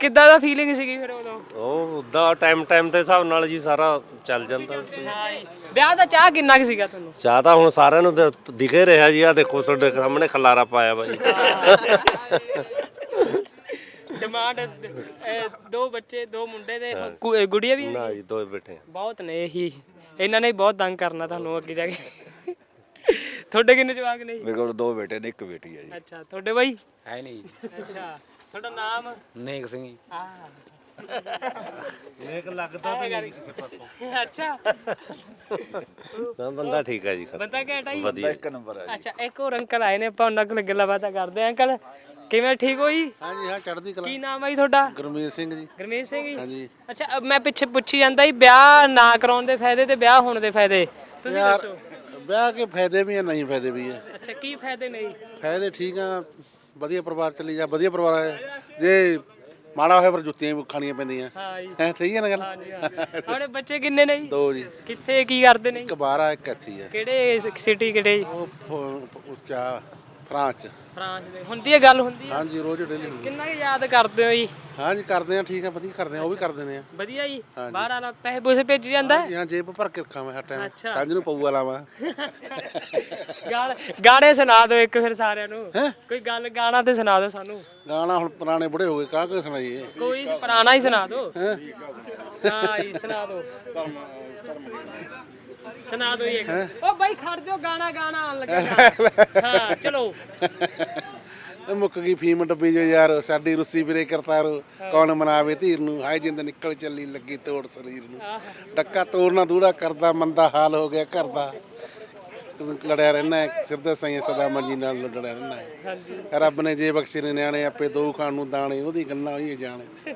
ਕਿੱਦਾਂ ਦਾ ਫੀਲਿੰਗ ਸੀਗੀ ਫਿਰ ਉਦੋਂ? ਉਹ ਉਦਾਂ ਟਾਈਮ ਟਾਈਮ ਦੇ ਹਿਸਾਬ ਨਾਲ ਜੀ ਸਾਰਾ ਚੱਲ ਜਾਂਦਾ ਸੀ। ਵਿਆਹ ਦਾ ਚਾਹ ਕਿੰਨਾ ਕੁ ਸੀਗਾ ਤੁਹਾਨੂੰ? ਚਾਹ ਤਾਂ ਹੁਣ ਸਾਰਿਆਂ ਨੂੰ ਦ- ਦਿਖੇ ਰਿਹਾ ਜੀ ਆ ਦੇਖੋ ਤੁਹਾਡੇ ਸਾਹਮਣੇ ਖਲਾਰਾ ਪਾਇਆ ਬਾਈ ਡਿਮਾਂਡ ਦੋ ਬੱਚੇ ਦੋ ਮੁੰਡੇ ਦੇ ਗੁੜੀਆ ਵੀ? ਨਾ ਜੀ ਦੋ ਬੈਠੇ ਬਹੁਤ ਨੇ ਇਹੀ। ਇਹਨਾਂ ਨੇ ਬਹੁਤ ਤੰਗ ਕਰਨਾ ਤੁਹਾਨੂੰ ਅੱਗੇ ਜਾ ਕੇ। ਤੁਹਾਡੇ ਕਿੰਨੇ ਜਵਾਕ ਨੇ ਜੀ? ਮੇਰੇ ਕੋਲ ਦੋ ਬੇਟੇ ਨੇ ਇੱਕ ਬੇਟੀ ਹੈ ਜੀ। ਅੱਛਾ ਤੁਹਾਡੇ ਬਾਈ? ਹੈ ਨਹੀਂ ਅੱਛਾ ਤੁਹਾਡਾ ਨਾਮ? ਨੇਕ ਸਿੰਘ ਜੀ। ਆ ਇੱਕ ਲੱਗਦਾ ਤਾਂ ਨਹੀਂ ਕਿਸੇ ਪਾਸੋਂ। ਅੱਛਾ। ਨਾ ਬੰਦਾ ਠੀਕ ਹੈ ਜੀ ਸਰ। ਬੰਦਾ ਘੈਂਟਾ ਹੀ ਵਧੀਆ। ਇੱਕ ਨੰਬਰ ਹੈ ਅੱਛਾ ਇੱਕ ਹੋਰ ਅੰਕਲ ਆਏ ਨੇ ਆਪਾਂ ਉਹਨਾਂ ਕੋਲ ਗੱਲਾਂ ਬਾਤਾਂ ਕਰਦੇ ਆਂ ਅੰਕਲ ਕਿਵੇਂ ਠੀਕ ਹੋ ਜੀ? ਹਾਂਜੀ ਹਾਂ ਚੜ੍ਹਦੀ ਕਲਾ। ਕੀ ਨਾਮ ਹੈ ਜੀ ਤੁਹਾਡਾ? ਗੁਰਮੀਤ ਸਿੰਘ ਜੀ। ਗਰਮੇਸ਼ ਸਿੰਘ ਜੀ। ਹਾਂਜੀ। ਅੱਛਾ ਅ, ਮੈਂ ਪਿੱਛੇ ਪੁੱਛੀ ਜਾਂਦਾ ਸੀ ਵਿਆਹ ਨਾ ਕਰਾਉਣ ਦੇ ਫਾਇਦੇ ਤੇ ਵਿਆਹ ਹੋਣ ਦੇ ਫਾਇਦੇ। ਤੁਸੀਂ ਯਾਰ ਦੱਸੋ। ਵਿਆਹ ਕੇ ਫਾਇਦੇ ਵੀ ਆ ਨਹੀਂ ਫਾਇਦੇ ਵੀ ਆ। ਅੱਛਾ ਕੀ ਫਾਇਦੇ ਨੇ ਜੀ? ਫਾਇਦੇ ਠੀਕ ਆ ਵਧੀਆ ਪਰਿਵਾਰ ਚੱਲੀ ਜਾ ਵਧੀਆ ਪਰਿਵਾਰ ਹੈ ਜੇ ਮਾੜਾ ਹੋਇਆ ਪਰ ਜੁੱਤੀਆਂ ਵੀ ਖਾਣੀਆਂ ਪੈਂਦੀਆਂ। ਹਾਂ ਜੀ। ਹੈ ਠੀਕ ਹੈ ਨਾ ਗੱਲ? ਹਾਂਜੀ ਬੱਚੇ ਕਿੰਨੇ ਨੇ ਜੀ? ਦੋ ਜੀ। ਕਿੱਥੇ ਕੀ ਕਰਦੇ ਨੇ? ਇੱਕ ਬਾਹਰ ਆ ਇੱਕ ਇੱਥੇ ਆ। ਕਿਹੜੇ ਸਿਟੀ ਕਿਹੜੇ ਜੀ? ਉਹ ਫ- ਉੱਚਾ। ਫਰਾਂਸ ਚ। ਫਰਾਂਸ ਦੇ। ਹੁੰਦੀ ਹੈ ਗੱਲ ਹੁੰਦੀ ਹੈ? ਹਾਂਜੀ ਰੋਜ਼ ਡੇਲੀ ਕਿੰਨਾ ਕੁ ਯਾਦ ਕਰਦੇ ਹੋ ਜੀ? ਹਾਂਜੀ ਕਰਦੇ ਆ ਠੀਕ ਆ ਵਧੀਆ ਕਰਦੇ ਆ ਉਹ ਵੀ ਕਰ ਦਿੰਦੇ ਆ ਵਧੀਆ ਜੀ। ਬਾਹਰ ਵਾਲਾ ਪੈਸੇ ਪੂਸੇ ਭੇਜੀ ਜਾਂਦਾ ਹੈ? ਜਾਂ ਜੇਬ ਭਰ ਕੇ ਰੱਖਾਂ ਮੈਂ ਹਰ ਟਾਈਮ ਅੱਛਾ। ਸਾਂਝ ਨੂੰ ਪਊਆ ਲਾਵਾਂ ਗਾਣੇ ਸੁਣਾ ਦਿਓ ਇੱਕ ਫਿਰ ਸਾਰਿਆਂ ਨੂੰ। ਕੋਈ ਗੱਲ ਗਾਣਾ ਤੇ ਸੁਣਾ ਦਿਓ ਸਾਨੂੰ। ਗਾਣਾ ਹੁਣ ਪੁਰਾਣੇ ਬੁੜੇ ਹੋ ਗਏ ਕਾਹ ਕੋਈ ਸੁਣਾਈਏ? ਕੋਈ ਪੁਰਾਣਾ ਹੀ ਸੁਣਾ ਦਿਓ। ਹਾਂ? ਜੀ ਸੁਣਾ ਦਿਓ। ਸੁਣਾ ਜੀ ਇੱਕ। ਓ ਬਾਈ ਖੜ ਜਾਓ ਗਾਣਾ ਗਾਣਾ ਆਉਣ ਲੱਗਾ ਗਾ। ਹਾਂ ਚਲੋ। ਇਹ ਮੁੱਕ ਗਈ ਫੀਮ ਡੱਬੀ ਜੋ ਯਾਰ ਸਾਡੀ ਰੁੱਸੀ ਵੀਰੇ ਕਰਤਾਰੋ ਕੌਣ ਮਨਾਵੇ ਧੀਰ ਨੂੰ? ਹਾਏ ਜਿੰਦ ਨਿਕਲ ਚੱਲੀ ਲੱਗੀ ਤੋੜ ਸਰੀਰ ਨੂੰ। ਡੱਕਾ ਤੋੜਨਾ ਦੂੜਾ ਕਰਦਾ ਮੰਦਾ ਹਾਲ ਹੋ ਗਿਆ ਘਰ ਦਾ। ਲੜਿਆ ਰਹਿਣਾ ਹੈ, ਸਿਰ ਦੇ ਸਾਈਂ ਸਦਾ ਮੰਜੀ ਨਾਲ ਲੜਿਆ ਰਹਿਣਾ ਹੈ। ਰੱਬ ਨੇ ਜੇ ਬਖਸ਼ੇ ਨੇ ਨਿਆਣੇ ਆਪੇ ਦੋ ਖਾਣ ਨੂੰ ਦਾਣੇ ਉਹਦੀ ਗੱਲਾਂ ਹੋਈ ਜਾਣੇ।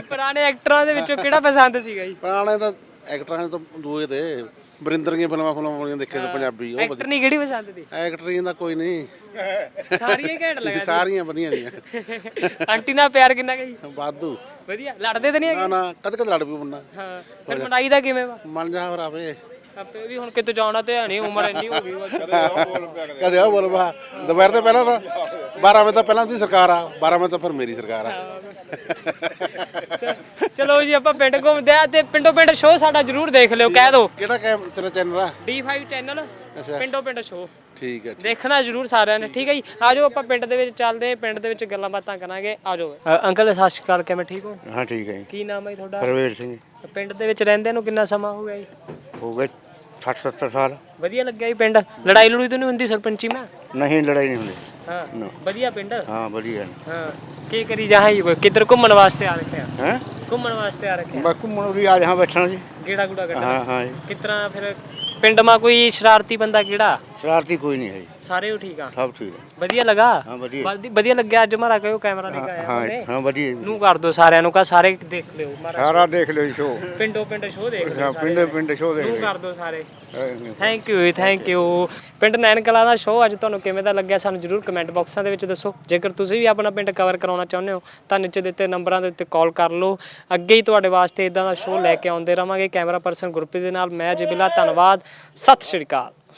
ਪੁਰਾਣੇ ਐਕਟਰਾਂ ਦੇ ਵਿੱਚੋਂ ਕਿਹੜਾ ਪਸੰਦ ਸੀਗਾ ਜੀ? ਪੁਰਾਣੇ ਤਾਂ ਐਕਟਰਾਂ ਤਾਂ ਦੂਏ ਤੇ ਬਰਿੰਦਰ ਦੀਆਂ ਫਿਲਮਾਂ ਫਿਲਮਾਂ ਬਣੀਆਂ ਦੇਖੇ ਤਾਂ ਪੰਜਾਬੀ ਉਹ ਐਕਟਰ ਨਹੀਂ ਕਿਹੜੀ ਪਸੰਦ ਦੀ? ਐਕਟਰੀਆਂ ਦਾ ਕੋਈ ਨਹੀਂ। ਸਾਰੀਆਂ ਹੀ ਘੈਂਟ ਲੱਗਾ ਸਾਰੀਆਂ ਵਧੀਆ ਨੇ ਆਂਟੀ ਨਾਲ ਪਿਆਰ ਕਿੰਨਾ ਗਈ ਵਾਧੂ। ਵਧੀਆ ਲੜਦੇ ਤਾਂ ਨਹੀਂ ਹੈਗੇ? ਨਾ ਨਾ ਕਦ ਕਦ ਲੜ ਪਈ ਬੰਨਾ ਹਾਂ ਫਿਰ ਮਨਾਈ ਦਾ ਕਿਵੇਂ ਵਾ? ਮਨ ਜਾ ਆਵੇ ਆਪੇ ਵੀ ਹੁਣ ਕਿਤੇ ਜਾਣਾ ਤੇ ਹੈ ਨਹੀਂ ਉਮਰ ਇੰਨੀ ਹੋ ਗਈ ਵਾ। ਕਦੇ ਉਹ ਬੋਲ ਬਾ ਦੁਪਹਿਰ ਤੋਂ ਪਹਿਲਾਂ ਤਾਂ 12 ਵਜੇ ਤੋਂ ਪਹਿਲਾਂ ਦੀ ਸਰਕਾਰ ਆ 12 ਵਜੇ ਤੋਂ ਫਿਰ ਮੇਰੀ ਸਰਕਾਰ ਆ। ਚਲੋ ਜੀ ਆਪਾਂ ਪਿੰਡ ਘੁੰਮਦੇ ਆ ਤੇ ਪਿੰਡੋਂ ਪਿੰਡ ਸ਼ੋਅ ਸਾਡਾ ਜਰੂਰ ਦੇਖ ਲਿਓ ਕਹਿ ਦਿਓ ਕਿਹੜਾ ਕੈਮ ਤੇਰਾ ਚੈਨਲ ਆ? D5 ਚੈਨਲ ਅੱਛਾ। ਪਿੰਡੋਂ ਪਿੰਡ ਸ਼ੋਅ ਠੀਕ ਹੈ ਦੇਖਣਾ ਜਰੂਰ ਸਾਰਿਆਂ ਨੇ ਠੀਕ ਹੈ ਜੀ? ਆਜੋ ਆਪਾਂ ਪਿੰਡ ਦੇ ਵਿੱਚ ਚੱਲਦੇ ਪਿੰਡ ਦੇ ਵਿੱਚ ਗੱਲਾਂ ਬਾਤਾਂ ਕਰਾਂਗੇ ਆਜੋ ਅੰਕਲ ਸਤਿ ਸ਼੍ਰੀ ਅਕਾਲ ਕਿਵੇਂ ਠੀਕ ਹੋ? ਹਾਂ ਠੀਕ ਹੈ ਜੀ। ਕੀ ਨਾਮ ਹੈ ਜੀ ਤੁਹਾਡਾ? ਰਵੇਲ ਸਿੰਘ। ਪਿੰਡ ਦੇ ਵਿੱਚ ਰਹਿੰਦੇ ਨੂੰ ਕਿੰਨਾ ਸਮਾਂ ਹੋ ਗਿਆ ਜੀ? ਹੋ ਗਏ 60 70 ਸਾਲ। ਵਧੀਆ ਲੱਗਿਆ ਜੀ ਪਿੰਡ। ਲੜਾਈ ਲੜੂਈ ਤਾਂ ਨਹੀਂ ਹੁੰਦੀ ਸਰਪੰਚੀ ਮੈਂ? ਨਹੀਂ ਲੜਾਈ ਨਹੀਂ ਹੁੰਦੀ। ਹਾਂ ਵਧੀਆ ਪਿੰਡ? ਹਾਂ ਵਧੀਆ ਹਾਂ ਕੀ ਕਰੀ ਜਾਹਾਂ ਜੀ ਕੋਈ? ਕਿੱਧਰ ਘੁੰਮਣ ਵਾਸਤੇ ਆ ਰੱਖਿਆ? ਹੈ? ਘੁੰਮਣ ਵਾਸਤੇ ਆ ਰੱਖਿਆ? ਬਸ ਘੁੰਮਣ ਵੀ ਆ ਜਹਾਂ ਬੈਠਣਾ ਜੀ। ਗੇੜਾ ਗੂੜਾ ਕੱਢਣਾ। ਹਾਂ ਹਾਂ ਜੀ। ਫਿਰ ਪਿੰਡ ਮਾ ਕੋਈ ਸ਼ਰਾਰਤੀ ਬੰਦਾ ਕਿਹੜਾ? ਸ਼ਰਾਰਤੀ ਕੋਈ ਨਹੀਂ ਹੈ ਜੀ ਸਾਰੇ ਠੀਕ ਆ? ਸਭ ਠੀਕ ਹੈ ਵਧੀਆ ਲੱਗਾ? ਹਾਂ ਵਧੀਆ। ਵਧੀਆ- ਵਧੀਆ ਲੱਗਿਆ ਅੱਜ ਮਾਰਾ ਕਹੋ ਕੈਮਰਾ ਲੈ ਕੇ ਆਇਆ ਹਾਂ ਉਹਨੇ ਹਾਂ ਵਧੀਆ ਜੀ। ਨੂੰ ਕਰ ਦੋ ਸਾਰਿਆਂ ਨੂੰ ਕਾ ਸਾਰੇ ਦੇਖ ਲਿਓ ਮਾਰਾ ਸਾਰਾ ਦੇਖ ਲਿਓ ਸ਼ੋ ਪਿੰਡੋਂ ਪਿੰਡ ਸ਼ੋਅ ਦੇਖ ਲਿਓ ਪਿੰਡ ਪਿੰਡ ਸ਼ੋ ਦੇਖ ਨੂੰ ਕਰ ਦੋ ਸਾਰੇ। ਥੈਂਕ ਯੂ ਥੈਂਕ ਯੂ ਪਿੰਡ ਨੈਣ ਕਲਾ ਦਾ ਸ਼ੋਅ ਅੱਜ ਤੁਹਾਨੂੰ ਕਿਵੇਂ ਦਾ ਲੱਗਿਆ ਸਾਨੂੰ ਜਰੂਰ ਕਮੈਂਟ ਬਾਕਸਾਂ ਦੇ ਵਿੱਚ ਦੱਸੋ। ਜੇਕਰ ਤੁਸੀਂ ਵੀ ਆਪਣਾ ਪਿੰਡ ਕਵਰ ਕਰਾਉਣਾ ਚਾਹੁੰਦੇ ਹੋ ਤਾਂ ਨੀਚੇ ਦਿੱਤੇ ਨੰਬਰਾਂ ਦੇ ਉੱਤੇ ਕਾਲ ਕਰ ਲਓ। ਅੱਗੇ ਹੀ ਤੁਹਾਡੇ ਵਾਸਤੇ ਇਦਾਂ ਦਾ ਸ਼ੋਅ ਲੈ ਕੇ ਆਉਂਦੇ ਰਵਾਂਗੇ। ਕੈਮਰਾ ਪਰਸਨ ਗੁਰਪ੍ਰੀਤ ਦੇ ਨਾਲ ਮੈਂ ਜਬਿਲਾ ਧੰਨਵਾਦ। ਸਤਿ ਸ਼੍ਰੀ ਅਕਾਲ।